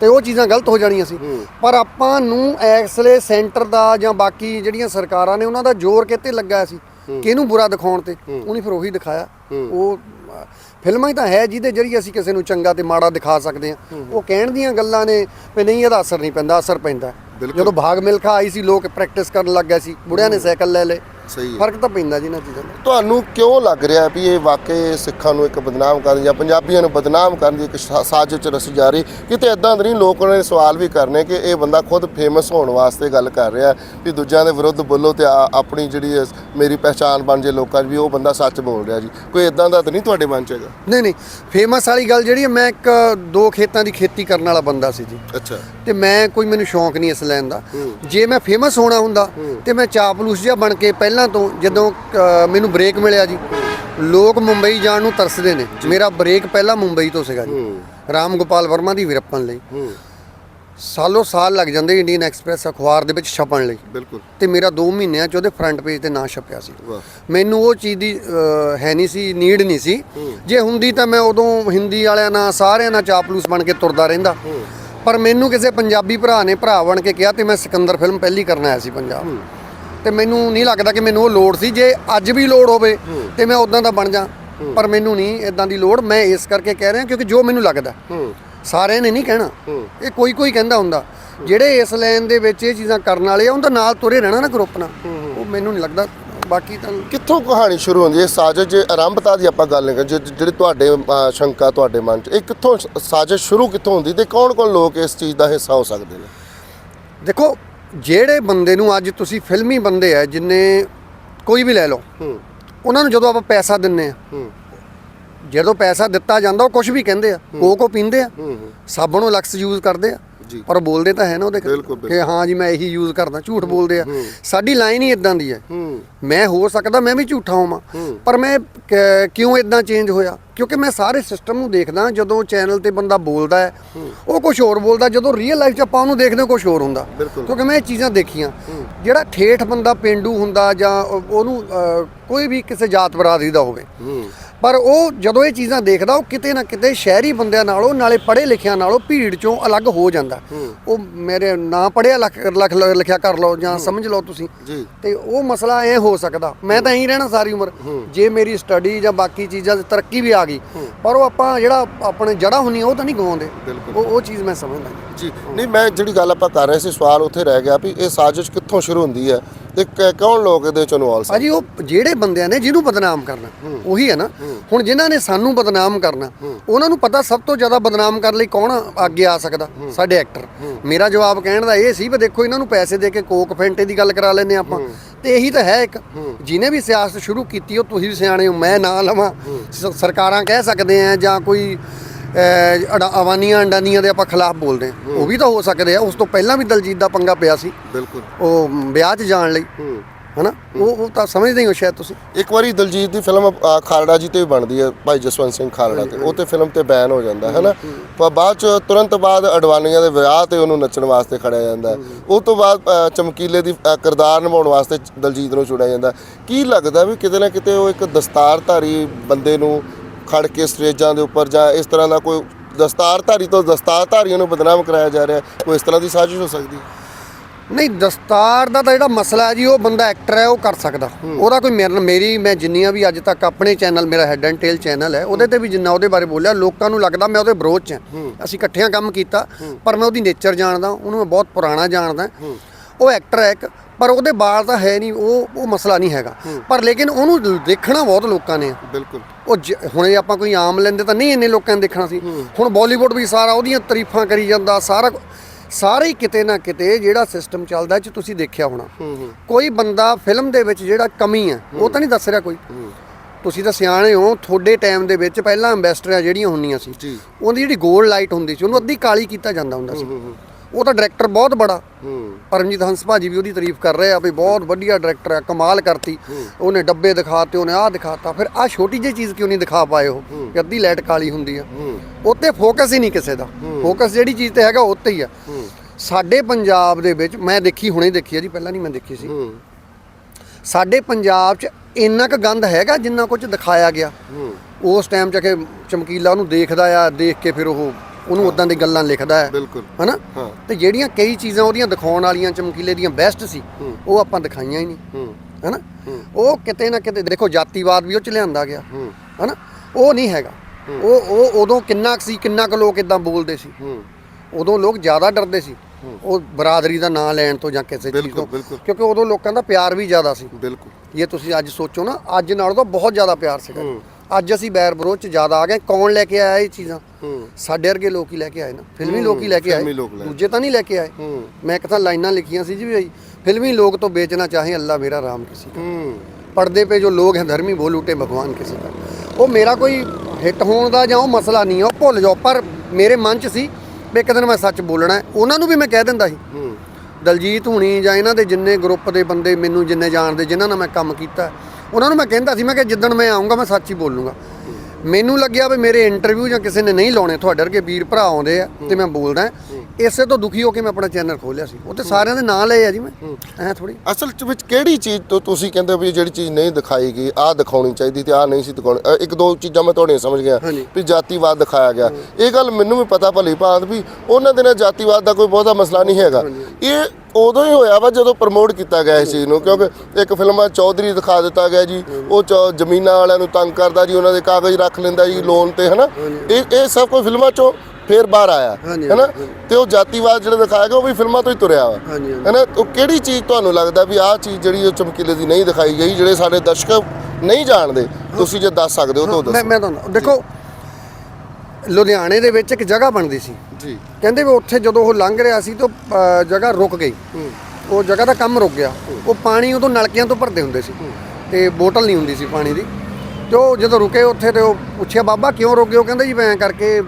A: ਤੇ ਉਹ ਚੀਜ਼ਾਂ ਗਲਤ ਹੋ ਜਾਣੀਆਂ ਸੀ। ਪਰ ਆਪਾਂ ਨੂੰ ਐਕਸਲੇ ਸੈਂਟਰ ਦਾ ਜਾਂ ਬਾਕੀ ਜਿਹੜੀਆਂ ਸਰਕਾਰਾਂ ਨੇ ਉਹਨਾਂ ਦਾ ਜ਼ੋਰ ਕਿਤੇ ਲੱਗਾ ਸੀ। ਕਿ ਇਹਨੂੰ ਬੁਰਾ ਦਿਖਾਉਣ ਤੇ? ਉਹਨੇ ਫਿਰ ਉਹੀ ਦਿਖਾਇਆ। ਉਹ ਅਹ, ਫਿਲਮਾਂ ਹੀ ਤਾਂ ਹੈ ਜਿਹਦੇ ਜਰੀਏ ਅਸੀਂ ਕਿਸੇ ਨੂੰ ਚੰਗਾ ਤੇ ਮਾੜਾ ਦਿਖਾ ਸਕਦੇ ਹਾਂ। ਉਹ ਕਹਿਣ ਦੀਆਂ ਗੱਲਾਂ ਨੇ ਵੀ ਨਹੀਂ ਇਹਦਾ ਅਸਰ ਨਹੀਂ ਪੈਂਦਾ ਅਸਰ ਪੈਂਦਾ।
B: ਬਿਲਕੁਲ।
A: ਜਦੋਂ ਭਾਗ ਮਿਲਖਾ ਆਈ ਸੀ ਲੋਕ ਪ੍ਰੈਕਟਿਸ ਕਰਨ ਲੱਗ ਗਏ ਸੀ। ਬੁੜਿਆਂ ਨੇ ਸਾਈਕਲ ਲੈ ਲਏ।
B: ਸਹੀ ਹੈ।
A: ਫ਼ਰਕ ਤਾਂ ਪੈਂਦਾ ਜੀ ਇਹਨਾਂ ਚੀਜ਼ਾਂ ਦਾ।
B: ਤੁਹਾਨੂੰ ਕਿਉਂ ਲੱਗ ਰਿਹਾ ਵੀ ਇਹ ਵਾਕਈ ਸਿੱਖਾਂ ਨੂੰ ਇੱਕ ਬਦਨਾਮ ਕਰਨ ਜਾਂ ਪੰਜਾਬੀਆਂ ਨੂੰ ਬਦਨਾਮ ਕਰਨ ਦੀ ਇੱਕ ਸਾ- ਸਾਜ਼ਿਸ਼ ਰਚੀ ਜਾ ਰਹੀ? ਕਿਤੇ ਇਦਾਂ ਨਹੀਂ ਲੋਕਾਂ ਨੇ ਸਵਾਲ ਵੀ ਕਰਨੇ ਕਿ ਇਹ ਬੰਦਾ ਖੁਦ ਫੇਮਸ ਹੋਣ ਵਾਸਤੇ ਗੱਲ ਕਰ ਰਿਹਾ ਵੀ ਦੂਜਿਆਂ ਦੇ ਵਿਰੁੱਧ ਬੋਲੋ ਤੇ ਆ- ਆਪਣੀ ਜਿਹੜੀ ਮੇਰੀ ਪਹਿਚਾਣ ਬਣ ਜੇ ਲੋਕਾਂ 'ਚ ਵੀ ਉਹ ਬੰਦਾ ਸੱਚ ਬੋਲ ਰਿਹਾ ਜੀ। ਕੋਈ ਇਦਾਂ ਦਾ ਤਾਂ ਨਹੀਂ ਤੁਹਾਡੇ ਮਨ 'ਚ ਹੈਗਾ?
A: ਨਹੀਂ ਨਹੀਂ ਫੇਮਸ ਵਾਲੀ ਗੱਲ ਜਿਹੜੀ ਹੈ ਮੈਂ ਇੱਕ ਦੋ ਖੇਤਾਂ ਦੀ ਖੇਤੀ ਕਰਨ ਵਾਲਾ ਬੰਦਾ ਸੀ ਜੀ।
B: ਅੱਛਾ।
A: ਤੇ ਮੈਂ ਕੋਈ ਮੈਨੂੰ ਸ਼ੌਂਕ ਨਹੀਂ ਇਸ ਲੈਣ ਦਾ। ਜੇ ਮੈਂ ਫੇਮਸ ਹੋਣਾ ਹੁੰਦਾ ਤੇ ਮੈਂ ਚਾਪਲੂਸ ਜਿਹਾ ਬਣ ਕੇ ਪਹਿਲਾਂ ਤੋਂ ਜਦੋਂ ਅ, ਮੈਨੂੰ ਬ੍ਰੇਕ ਮਿਲਿਆ ਜੀ ਲੋਕ ਮੁੰਬਈ ਜਾਣ ਨੂੰ ਤਰਸਦੇ ਨੇ। ਮੇਰਾ ਬ੍ਰੇਕ ਪਹਿਲਾਂ ਮੁੰਬਈ ਤੋਂ ਸੀਗਾ ਜੀ। ਰਾਮ ਗੋਪਾਲ ਵਰਮਾ ਦੀ ਵਿਰਪਨ ਲਈ। ਸਾਲੋ ਸਾਲ ਲੱਗ ਜਾਂਦੇ ਇੰਡੀਅਨ ਐਕਸਪ੍ਰੈਸ ਅਖਬਾਰ ਦੇ ਵਿੱਚ ਛਪਣ ਲਈ।
B: ਬਿਲਕੁਲ।
A: ਤੇ ਮੇਰਾ 2 ਮਹੀਨਿਆਂ ਚ ਉਹਦੇ ਫਰੰਟ ਪੇਜ ਤੇ ਨਾਂ ਛਪਿਆ ਸੀ।
B: ਵਾਹ।
A: ਮੈਨੂੰ ਉਹ ਚੀਜ਼ ਦੀ ਅ, ਹੈ ਨਹੀਂ ਸੀ ਨੀਡ ਨਹੀਂ ਸੀ। ਜੇ ਹੁੰਦੀ ਤਾਂ ਮੈਂ ਉਦੋਂ ਹਿੰਦੀ ਵਾਲਿਆਂ ਨਾਲ ਸਾਰਿਆਂ ਨਾਲ ਚਾਪਲੂਸ ਬਣ ਕੇ ਤੁਰਦਾ ਰਹਿੰਦਾ। ਪਰ ਮੈਨੂੰ ਕਿਸੇ ਪੰਜਾਬੀ ਭਰਾ ਨੇ ਭਰਾ ਬਣ ਕੇ ਕਿਹਾ ਤੇ ਮੈਂ ਸਿਕੰਦਰ ਫਿਲਮ ਪਹਿਲੀ ਕਰਨ ਆਇਆ ਸੀ ਪੰਜਾਬ। ਤੇ ਮੈਨੂੰ ਨਹੀਂ ਲੱਗਦਾ ਕਿ ਮੈਨੂੰ ਉਹ ਲੋੜ ਸੀ। ਜੇ ਅੱਜ ਵੀ ਲੋੜ ਹੋਵੇ ਤੇ ਮੈਂ ਉਦਾਂ ਦਾ ਬਣ ਜਾ। ਪਰ ਮੈਨੂੰ ਨਹੀਂ ਇਦਾਂ ਦੀ ਲੋੜ। ਮੈਂ ਇਸ ਕਰਕੇ ਕਹਿ ਰਿਹਾ ਕਿਉਂਕਿ ਜੋ ਮੈਨੂੰ ਲੱਗਦਾ। ਸਾਰਿਆਂ ਨੇ ਨਹੀਂ ਕਹਿਣਾ। ਇਹ ਕੋਈ ਕੋਈ ਕਹਿੰਦਾ ਹੁੰਦਾ। ਜਿਹੜੇ ਇਸ ਲਾਈਨ ਦੇ ਵਿੱਚ ਇਹ ਚੀਜ਼ਾਂ ਕਰਨ ਵਾਲੇ ਆ ਉਹਨਾਂ ਨਾਲ ਤੁਰੇ ਰਹਿਣਾ ਨਾ ਗਰੁੱਪ ਨਾਲ। ਉਹ ਮੈਨੂੰ ਨਹੀਂ ਲੱਗਦਾ। ਬਾਕੀ ਤਾਂ
B: ਕਿੱਥੋਂ ਕਹਾਣੀ ਸ਼ੁਰੂ ਹੁੰਦੀ ਹੈ? ਸਾਜ਼ਿਸ਼ ਜੇ ਆਰੰਭਤਾ ਦੀ ਆਪਾਂ ਗੱਲ ਕਰੀਏ ਜੇ- ਜਿਹੜੀ ਤੁਹਾਡੇ ਸ਼ੰਕਾ ਤੁਹਾਡੇ ਮਨ 'ਚ ਇਹ ਕਿੱਥੋਂ ਸਾਜ਼ਿਸ਼ ਸ਼ੁਰੂ ਕਿੱਥੋਂ ਹੁੰਦੀ ਤੇ ਕੌਣ-ਕੌਣ ਲੋਕ ਇਸ ਚੀਜ਼ ਦਾ ਹਿੱਸਾ ਹੋ ਸਕਦੇ ਨੇ?
A: ਦੇਖੋ ਜਿਹੜੇ ਬੰਦੇ ਨੂੰ ਅੱਜ ਤੁਸੀਂ ਫਿਲਮੀ ਬੰਦੇ ਆ ਜਿੰਨੇ ਕੋਈ ਵੀ ਲੈ ਲਓ
B: ਹੂੰ।
A: ਉਹਨਾਂ ਨੂੰ ਜਦੋਂ ਆਪਾਂ ਪੈਸਾ ਦਿੰਨੇ ਆ
B: ਹੂੰ।
A: ਜਦੋਂ ਪੈਸਾ ਦਿੱਤਾ ਜਾਂਦਾ ਉਹ ਕੁਝ ਵੀ ਕਹਿੰਦੇ ਆ ਕੋਕ ਪੀਂਦੇ ਆ ਸਾਬਣ ਉਹ ਲਕਸ ਯੂਜ਼ ਕਰਦੇ ਆ। ਪਰ ਬੋਲਦੇ ਤਾਂ ਹੈ ਨਾ ਉਹਦੇ ਕਿ ਹਾਂ ਜੀ ਮੈਂ ਇਹੀ ਯੂਜ਼ ਕਰਦਾ ਝੂਠ ਬੋਲਦੇ ਆ। ਸਾਡੀ ਲਾਈਨ ਹੀ ਇਦਾਂ ਦੀ ਹੈ। ਮੈਂ ਹੋ ਸਕਦਾ ਮੈਂ ਵੀ ਝੂਠਾ ਹੋਵਾਂ। ਪਰ ਮੈਂ ਕਿਉਂ ਇਦਾਂ ਚੇਂਜ ਹੋਇਆ? ਕਿਉਂਕਿ ਮੈਂ ਸਾਰੇ ਸਿਸਟਮ ਨੂੰ ਦੇਖਦਾ ਜਦੋਂ ਚੈਨਲ ਤੇ ਬੰਦਾ ਬੋਲਦਾ ਹੈ ਉਹ ਕੁਝ ਹੋਰ ਬੋਲਦਾ ਜਦੋਂ ਰੀਅਲ ਲਾਈਫ 'ਚ ਆਪਾਂ ਉਹਨੂੰ ਦੇਖਦੇ ਕੁਝ ਹੋਰ ਹੁੰਦਾ। ਕਿਉਂਕਿ ਮੈਂ ਇਹ ਚੀਜ਼ਾਂ ਦੇਖੀਆਂ। ਜਿਹੜਾ ਠੇਠ ਬੰਦਾ ਪਿੰਡੂ ਹੁੰਦਾ ਜਾਂ ਉਹ- ਉਹਨੂੰ ਕੋਈ ਵੀ ਕਿਸੇ ਜਾਤ ਬਰਾਦਰੀ ਦਾ ਹੋਵੇ। ਪਰ ਉਹ ਜਦੋਂ ਇਹ ਚੀਜ਼ਾਂ ਦੇਖਦਾ ਉਹ ਕਿਤੇ ਨਾ ਕਿਤੇ ਸ਼ਹਿਰੀ ਬੰਦਿਆਂ ਨਾਲੋਂ ਨਾਲੇ ਪੜ੍ਹੇ ਲਿਖਿਆਂ ਨਾਲੋਂ ਭੀੜ ਚੋਂ ਅਲੱਗ ਹੋ ਜਾਂਦਾ। ਉਹ ਮੇਰੇ ਨਾ ਪੜ੍ਹਿਆ ਲਿਖ ਲਿਖ- ਲਿਖਿਆ ਕਰ ਲਓ ਜਾਂ ਸਮਝ ਲਓ ਤੁਸੀਂ। ਤੇ ਉਹ ਮਸਲਾ ਐ ਹੋ ਸਕਦਾ। ਮੈਂ ਤਾਂ ਐਂ ਰਹਿਣਾ ਸਾਰੀ ਉਮਰ। ਜੇ ਮੇਰੀ ਸਟੱਡੀ ਜਾਂ ਬਾਕੀ ਚੀਜ਼ਾਂ 'ਚ ਤਰੱਕੀ ਵੀ ਆ ਗਈ ਪਰ ਉਹ ਆਪਾਂ ਜਿਹੜਾ ਆਪਣੇ ਜੜਾ ਹੁੰਨੀ ਉਹ ਤਾਂ ਨਹੀਂ ਗਵਾਉਂਦੇ। ਉਹ ਉਹ ਚੀਜ਼ ਮੈਂ ਸਮਝਦਾ।
B: ਜੀ। ਨਹੀਂ ਮੈਂ ਜਿਹੜੀ ਗੱਲ ਆਪਾਂ ਕਰ ਰਹੇ ਸੀ ਸਵਾਲ ਉੱਥੇ ਰਹਿ ਗਿਆ ਵੀ ਇਹ ਸਾਜ਼ਿਸ਼ ਕਿੱਥੋਂ ਸ਼ੁਰੂ ਹੁੰਦੀ ਹੈ? ਤੇ ਕ- ਕੌਣ ਲੋਕ ਇਹਦੇ ਚ ਇਨਵੋਲਵ ਸੀ?
A: ਭਾਜੀ ਉਹ ਜਿਹੜੇ ਬੰਦਿਆਂ ਨੇ ਜਿਹਨੂੰ ਬਦਨਾਮ ਕਰਨਾ ਉਹੀ ਹੈ ਨਾ। ਹੁਣ ਜਿਨ੍ਹਾਂ ਨੇ ਸਾਨੂੰ ਬਦਨਾਮ ਕਰਨਾ ਉਹਨਾਂ ਨੂੰ ਪਤਾ ਸਭ ਤੋਂ ਜ਼ਿਆਦਾ ਬਦਨਾਮ ਕਰਨ ਲਈ ਕੌਣ ਅੱਗੇ ਆ ਸਕਦਾ? ਸਾਡੇ ਐਕਟਰ ਮੇਰਾ ਜਵਾਬ ਕਹਿਣ ਦਾ ਇਹ ਸੀ ਵੀ ਦੇਖੋ ਇਹਨਾਂ ਨੂੰ ਪੈਸੇ ਦੇ ਕੇ ਕੋਕ ਫੈਂਟੇ ਦੀ ਗੱਲ ਕਰਾ ਲੈਨੇ ਆਪਾਂ। ਤੇ ਇਹੀ ਤਾਂ ਹੈ ਇੱਕ। ਜਿਹਨੇ ਵੀ ਸਿਆਸਤ ਸ਼ੁਰੂ ਕੀਤੀ ਉਹ ਤੁਸੀਂ ਸਿਆਣੇ ਹੋ ਮੈਂ ਨਾ ਲਵਾਂ। ਸ- ਸਰਕਾਰਾਂ ਕਹਿ ਸਕਦੇ ਆ ਜਾਂ ਕੋਈ ਅਵਾਨੀਆਂ ਅੰਡਾਨੀਆਂ ਦੇ ਆਪਾਂ ਖਿਲਾਫ ਬੋਲਦੇ ਆ ਉਹ ਵੀ ਤਾਂ ਹੋ ਸਕਦੇ ਆ। ਉਸ ਤੋਂ ਪਹਿਲਾਂ ਵੀ ਦਲਜੀਤ ਦਾ ਪੰਗਾ ਪਿਆ ਸੀ।
B: ਬਿਲਕੁਲ।
A: ਉਹ ਵਿਆਹ 'ਚ ਜਾਣ ਲਈ। ਹਨਾ? ਉਹ ਉਹ ਤਾਂ ਸਮਝਦੇ ਹੀ ਹੋ ਸ਼ਾਇਦ ਤੁਸੀਂ।
B: ਇੱਕ ਵਾਰੀ ਦਲਜੀਤ ਦੀ ਫਿਲਮ ਖਾਲੜਾ ਜੀ ਤੇ ਵੀ ਬਣਦੀ ਹੈ ਭਾਈ ਜਸਵੰਤ ਸਿੰਘ ਖਾਲੜਾ ਤੇ। ਉਹ ਤੇ ਫਿਲਮ ਤੇ ਬੈਨ ਹੋ ਜਾਂਦਾ ਹੈ ਨਾ ਪਰ ਬਾਅਦ ਚ ਤੁਰੰਤ ਬਾਅਦ ਅਡਵਾਨੀਆਂ ਦੇ ਵਿਆਹ ਤੇ ਉਹਨੂੰ ਨੱਚਣ ਵਾਸਤੇ ਖੜਿਆ ਜਾਂਦਾ। ਉਹ ਤੋਂ ਬਾਅਦ ਚਮਕੀਲੇ ਦੀ ਕਿਰਦਾਰ ਨਿਭਾਉਣ ਵਾਸਤੇ ਦਲਜੀਤ ਨੂੰ ਚੁਣਿਆ ਜਾਂਦਾ ਕੀ ਲੱਗਦਾ ਵੀ ਕਿਤੇ ਨਾ ਕਿਤੇ ਉਹ ਇੱਕ ਦਸਤਾਰਧਾਰੀ ਬੰਦੇ ਨੂੰ ਖੜ ਕੇ ਸਟੇਜਾਂ ਦੇ ਉੱਪਰ ਜਾਂ ਇਸ ਤਰ੍ਹਾਂ ਦਾ ਕੋਈ ਦਸਤਾਰਧਾਰੀ ਤੋਂ ਦਸਤਾਰਧਾਰੀਆਂ ਨੂੰ ਬਦਨਾਮ ਕਰਾਇਆ ਜਾ ਰਿਹਾ। ਕੋਈ ਇਸ ਤਰ੍ਹਾਂ ਦੀ ਸਾਜ਼ਿਸ਼ ਹੋ ਸਕਦੀ?
A: ਨਹੀਂ ਦਸਤਾਰ ਦਾ ਤਾਂ ਜਿਹੜਾ ਮਸਲਾ ਹੈ ਜੀ ਉਹ ਬੰਦਾ ਐਕਟਰ ਹੈ ਉਹ ਕਰ ਸਕਦਾ। ਉਹਦਾ ਕੋਈ ਮੇਰੇ ਮੇਰੀ ਮੈਂ ਜਿੰਨੀਆਂ ਵੀ ਅੱਜ ਤੱਕ ਆਪਣੇ ਚੈਨਲ ਮੇਰਾ ਹੈਡ ਐਂਡ ਟੇਲ ਚੈਨਲ ਹੈ ਉਹਦੇ ਤੇ ਵੀ ਜਿੰਨਾ ਉਹਦੇ ਬਾਰੇ ਬੋਲਿਆ ਲੋਕਾਂ ਨੂੰ ਲੱਗਦਾ ਮੈਂ ਉਹਦੇ ਵਿਰੋਧ 'ਚ ਹਾਂ। ਅਸੀਂ ਇਕੱਠਿਆਂ ਕੰਮ ਕੀਤਾ ਪਰ ਮੈਂ ਉਹਦੀ ਨੇਚਰ ਜਾਣਦਾ ਉਹਨੂੰ ਮੈਂ ਬਹੁਤ ਪੁਰਾਣਾ ਜਾਣਦਾ। ਉਹ ਐਕਟਰ ਹੈ ਇੱਕ ਪਰ ਉਹਦੇ ਬਾਲ ਤਾਂ ਹੈ ਨਹੀਂ ਉਹ ਉਹ ਮਸਲਾ ਨਹੀਂ ਹੈਗਾ। ਪਰ ਲੇਕਿਨ ਉਹਨੂੰ ਦੇਖਣਾ ਬਹੁਤ ਲੋਕਾਂ ਨੇ।
B: ਬਿਲਕੁਲ।
A: ਉਹ ਹੁਣ ਆਪਾਂ ਕੋਈ ਆਮ ਲੈਂਦੇ ਤਾਂ ਨਹੀਂ ਇੰਨੇ ਲੋਕਾਂ ਨੇ ਦੇਖਣਾ ਸੀ। ਹੁਣ ਬਾਲੀਵੁੱਡ ਵੀ ਸਾਰਾ ਉਹਦੀਆਂ ਤਾਰੀਫਾਂ ਕਰੀ ਜਾਂਦਾ ਸਾਰਾ ਸਾਰੇ ਕਿਤੇ ਨਾ ਕਿਤੇ ਜਿਹੜਾ ਸਿਸਟਮ ਚੱਲਦਾ ਚ ਤੁਸੀਂ ਦੇਖਿਆ ਹੋਣਾ। ਕੋਈ ਬੰਦਾ ਫਿਲਮ ਦੇ ਵਿੱਚ ਜਿਹੜਾ ਕਮੀ ਹੈ ਉਹ ਤਾਂ ਨਹੀਂ ਦੱਸ ਰਿਹਾ ਕੋਈ। ਤੁਸੀਂ ਤਾਂ ਸਿਆਣੇ ਹੋ ਤੁਹਾਡੇ ਟਾਈਮ ਦੇ ਵਿੱਚ ਪਹਿਲਾਂ ਐਂਬੈਸਡਰਾਂ ਜਿਹੜੀਆਂ ਹੁੰਦੀਆਂ ਸੀ। ਉਹਦੀ ਜਿਹੜੀ 골ਡ ਲਾਈਟ ਹੁੰਦੀ ਸੀ ਉਹਨੂੰ ਅੱਧੀ ਕਾਲੀ ਕੀਤਾ ਜਾਂਦਾ ਹੁੰਦਾ ਸੀ। ਉਹ ਤਾਂ ਡਾਇਰੈਕਟਰ ਬਹੁਤ ਬੜਾ। ਪਰਮਜੀਤ ਹੰਸ ਭਾਜੀ ਵੀ ਉਹਦੀ ਤਾਰੀਫ ਕਰ ਰਹੇ ਆ ਵੀ ਬਹੁਤ ਵਧੀਆ ਡਾਇਰੈਕਟਰ ਹੈ ਕਮਾਲ ਕਰਤੀ। ਉਹਨੇ ਡੱਬੇ ਦਿਖਾਤੇ ਉਹਨੇ ਆਹ ਦਿਖਾਤਾ। ਫਿਰ ਆਹ ਛੋਟੀ ਜਿਹੀ ਚੀਜ਼ ਕਿਉਂ ਨਹੀਂ ਦਿਖਾ ਪਾਏ ਉਹ? ਕਿ ਅੱਧੀ ਲਾਈਟ ਕਾਲੀ ਹੁੰਦੀ ਆ। ਉੱਤੇ ਫੋਕਸ ਹੀ ਨਹੀਂ ਕਿਸੇ ਦਾ। ਫੋਕਸ ਜਿਹੜੀ ਚੀਜ਼ ਤੇ ਹੈਗਾ ਉੱਤੇ ਹੀ ਆ। ਸਾਡੇ ਪੰਜਾਬ ਦੇ ਵਿੱਚ ਮੈਂ ਦੇਖੀ ਹੁਣੇ ਦੇਖੀ ਆ ਜੀ ਪਹਿਲਾਂ ਨਹੀਂ ਮੈਂ ਦੇਖੀ ਸੀ। ਸਾਡੇ ਪੰਜਾਬ 'ਚ ਇੰਨਾ ਕੁ ਗੰਦ ਹੈਗਾ ਜਿੰਨਾ ਕੁਝ ਦਿਖਾਇਆ ਗਿਆ। ਉਸ ਟਾਈਮ 'ਚ ਕਿ ਚਮਕੀਲਾ ਉਹਨੂੰ ਦੇਖਦਾ ਆ ਦੇਖ ਕੇ ਫਿਰ ਉਹ ਉਹਨੂੰ ਉਦਾਂ ਦੀ ਗੱਲਾਂ ਲਿਖਦਾ ਹੈ।
B: ਬਿਲਕੁਲ।
A: ਹਨਾ? ਤੇ ਜਿਹੜੀਆਂ ਕਈ ਚੀਜ਼ਾਂ ਉਹਦੀਆਂ ਦਿਖਾਉਣ ਵਾਲੀਆਂ ਚਮਕੀਲੇ ਦੀਆਂ ਬੈਸਟ ਸੀ ਉਹ ਆਪਾਂ ਦਿਖਾਈਆਂ ਹੀ ਨਹੀਂ। ਹਨਾ? ਉਹ ਕਿਤੇ ਨਾ ਕਿਤੇ ਦੇਖੋ ਜਾਤੀਵਾਦ ਵੀ ਉਹ ਚ ਲਿਆਂਦਾ ਗਿਆ। ਹਨਾ? ਉਹ ਨਹੀਂ ਹੈਗਾ। ਉਹ ਉਹ ਉਦੋਂ ਕਿੰਨਾ ਸੀ ਕਿੰਨਾ ਕੁ ਲੋਕ ਇਦਾਂ ਬੋਲਦੇ ਸੀ। ਉਦੋਂ ਲੋਕ ਜ਼ਿਆਦਾ ਡਰਦੇ ਸੀ। ਉਹ ਬਰਾਦਰੀ ਦਾ ਨਾਂ ਲੈਣ ਤੋਂ ਜਾਂ ਕਿਸੇ ਚੀਜ਼ ਤੋਂ। ਕਿਉਂਕਿ ਉਦੋਂ ਲੋਕਾਂ ਦਾ ਪਿਆਰ ਵੀ ਜ਼ਿਆਦਾ ਸੀ।
B: ਬਿਲਕੁਲ।
A: ਜੇ ਤੁਸੀਂ ਅੱਜ ਸੋਚੋ ਨਾ ਅੱਜ ਨਾਲੋਂ ਤਾਂ ਬਹੁਤ ਜ਼ਿਆਦਾ ਪਿਆਰ ਸੀਗਾ। ਅੱਜ ਅਸੀਂ ਬੈਰ ਬਰੋਚ ਚ ਜ਼ਿਆਦਾ ਆ ਗਏ। ਕੌਣ ਲੈ ਕੇ ਆਇਆ ਇਹ ਚੀਜ਼ਾਂ? ਸਾਡੇ ਵਰਗੇ ਲੋਕ ਹੀ ਲੈ ਕੇ ਆਏ ਨਾ। ਫਿਲਮੀ ਲੋਕ ਹੀ ਲੈ ਕੇ ਆਏ। ਦੂਜੇ ਤਾਂ ਨਹੀਂ ਲੈ ਕੇ ਆਏ। ਮੈਂ ਕਿਥਾਂ ਲਾਈਨਾਂ ਲਿਖੀਆਂ ਸੀ ਜੀ ਵੀ ਫਿਲਮੀ ਲੋਕ ਤੋਂ ਵੇਚਣਾ ਚਾਹੇ ਅੱਲਾ ਮੇਰਾ ਰਾਮ ਕਿਸੇ
B: ਦਾ।
A: ਪਰਦੇ 'ਤੇ ਜੋ ਲੋਕ ਹੈ ਧਰਮੀ ਬੋਲ ਉਟੇ ਭਗਵਾਨ ਕਿਸੇ ਦਾ। ਉਹ ਮੇਰਾ ਕੋਈ ਹਿੱਟ ਹੋਣ ਦਾ ਜਾਂ ਉਹ ਮਸਲਾ ਨਹੀਂ ਉਹ ਭੁੱਲ ਜਾਓ। ਪਰ ਮੇਰੇ ਮਨ 'ਚ ਸੀ ਵੀ ਇੱਕ ਦਿਨ ਮੈਂ ਸੱਚ ਬੋਲਣਾ ਉਹਨਾਂ ਨੂੰ ਵੀ ਮੈਂ ਕਹਿ ਦਿੰਦਾ ਸੀ। ਦਲਜੀਤ ਹੁਣੀ ਜਾਂ ਇਹਨਾਂ ਦੇ ਜਿੰਨੇ ਗਰੁੱਪ ਦੇ ਬੰਦੇ ਮੈਨੂੰ ਜਿੰਨੇ ਜਾਣਦੇ ਜਿਨ੍ਹਾਂ ਨਾਲ ਮੈਂ ਕੰਮ ਕੀਤਾ ਉਹਨਾਂ ਨੂੰ ਮੈਂ ਕਹਿੰਦਾ ਸੀ, ਮੈਂ ਕਿ ਜਿੱਦਣ ਮੈਂ ਆਉਂਗਾ ਮੈਂ ਸੱਚ ਹੀ ਬੋਲੂੰਗਾ। ਮੈਨੂੰ ਲੱਗਿਆ ਵੀ ਮੇਰੇ ਇੰਟਰਵਿਊ ਜਾਂ ਕਿਸੇ ਨੇ ਨਹੀਂ ਲਾਉਣੇ, ਤੁਹਾਡੇ ਵਰਗੇ ਵੀਰ ਭਰਾ ਆਉਂਦੇ ਆ ਤੇ ਮੈਂ ਬੋਲਦਾ। ਇਸੇ ਤੋਂ ਦੁਖੀ ਹੋ ਕੇ ਮੈਂ ਆਪਣਾ ਚੈਨਲ ਖੋਲਿਆ ਸੀ। ਤੇ ਸਾਰਿਆਂ ਦੇ ਨਾਂ ਲਏ ਆ ਜੀ ਮੈਂ। ਐ ਥੋੜੀ
B: ਅਸਲ ਚ ਵਿੱਚ ਕਿਹੜੀ ਚੀਜ਼ ਤੋਂ ਤੁਸੀਂ ਕਹਿੰਦੇ ਹੋ ਵੀ ਜਿਹੜੀ ਚੀਜ਼ ਨਹੀਂ ਦਿਖਾਈ ਗਈ ਆਹ ਦਿਖਾਉਣੀ ਚਾਹੀਦੀ ਤੇ ਆਹ ਨਹੀਂ ਸੀ ਦਿਖਾਉਣੀ? ਅ, ਇੱਕ ਦੋ ਚੀਜ਼ਾਂ ਮੈਂ ਤੁਹਾਡੀਆਂ ਸਮਝ ਗਿਆ
A: ਹਾਂਜੀ।
B: ਵੀ ਜਾਤੀਵਾਦ ਦਿਖਾਇਆ ਗਿਆ। ਇਹ ਗੱਲ ਮੈਨੂੰ ਵੀ ਪਤਾ ਭਲੀ ਭਾਂਤ ਵੀ ਉਹਨਾਂ ਦਿਨਾਂ ਜਾਤੀਵਾਦ ਦਾ ਕੋਈ ਬਹੁਤਾ ਮਸਲਾ ਨਹੀਂ ਹੈਗਾ। ਇਹ ਉਦੋਂ ਹੀ ਹੋਇਆ ਵਾ ਜਦੋਂ ਪ੍ਰਮੋਟ ਕੀਤਾ ਗਿਆ ਇਸ ਚੀਜ਼ ਨੂੰ ਕਿਉਂਕਿ ਇੱਕ ਫਿਲਮਾਂ ਚੌਧਰੀ ਦਿਖਾ ਦਿੱਤਾ ਗਿਆ ਜੀ ਉਹ ਚੌ- ਜ਼ਮੀਨਾਂ ਵਾਲਿਆਂ ਨੂੰ ਤੰਗ ਕਰਦਾ ਜੀ ਉਹਨਾਂ ਦੇ ਕਾਗਜ਼ ਰੱਖ ਲੈਂਦਾ ਜੀ ਲੋਨ ਤੇ ਹਨਾ? ਇਹ ਇਹ ਸਭ ਕੋਈ ਫਿਲਮਾਂ ਚੋਂ ਫੇਰ ਬਾਹਰ ਆਇਆ
A: ਹਾਂਜੀ,
B: ਹਨਾ? ਤੇ ਉਹ ਜਾਤੀਵਾਦ ਜਿਹੜਾ ਦਿਖਾਇਆ ਗਿਆ ਉਹ ਵੀ ਫਿਲਮਾਂ ਤੋਂ ਹੀ ਤੁਰਿਆ ਵਾ।
A: ਹਾਂਜੀ, ਹਾਂਜੀ।
B: ਹੈਨਾ? ਉਹ ਕਿਹੜੀ ਚੀਜ਼ ਤੁਹਾਨੂੰ ਲੱਗਦਾ ਵੀ ਆਹ ਚੀਜ਼ ਜਿਹੜੀ ਉਹ ਚਮਕੀਲੇ ਦੀ ਨਹੀਂ ਦਿਖਾਈ ਗਈ ਜਿਹੜੇ ਸਾਡੇ ਦਰਸ਼ਕ ਨਹੀਂ ਜਾਣਦੇ? ਤੁਸੀਂ ਜੇ ਦੱਸ ਸਕਦੇ ਹੋ ਤਾਂ ਉਹ
A: ਮੈਂ
B: ਦੱਸੋ।
A: ਮੈਂ ਤੁਹਾਨੂੰ ਦੇਖੋ ਲੁਧਿਆਣੇ ਦੇ ਵਿੱਚ ਇੱਕ ਜਗ੍ਹਾ ਬਣਦੀ ਸੀ।
B: ਜੀ।
A: ਕਹਿੰਦੇ ਵੀ ਉੱਥੇ ਜਦੋਂ ਉਹ ਲੰਘ ਰਿਹਾ ਸੀ ਤਾਂ ਜਗ੍ਹਾ ਰੁਕ ਗਈ। ਉਹ ਜਗ੍ਹਾ ਦਾ ਕੰਮ ਰੁਕ ਗਿਆ। ਉਹ ਪਾਣੀ ਉਦੋਂ ਨਲਕਿਆਂ ਤੋਂ ਭਰਦੇ ਹੁੰਦੇ ਸੀ। ਤੇ ਬੋਤਲ ਨਹੀਂ ਹੁੰਦੀ ਸੀ ਪਾਣੀ ਦੀ। ਤੇ ਉਹ ਜਦੋਂ ਰੁਕੇ ਉੱਥੇ ਤੇ ਉਹ ਪੁੱਛਿਆ ਬਾਬਾ ਕਿਉਂ ਰੁਕ ਗਏ? ਉਹ ਕਹਿੰਦੇ ਜੀ ਮੈਂ ਕਰਕੇ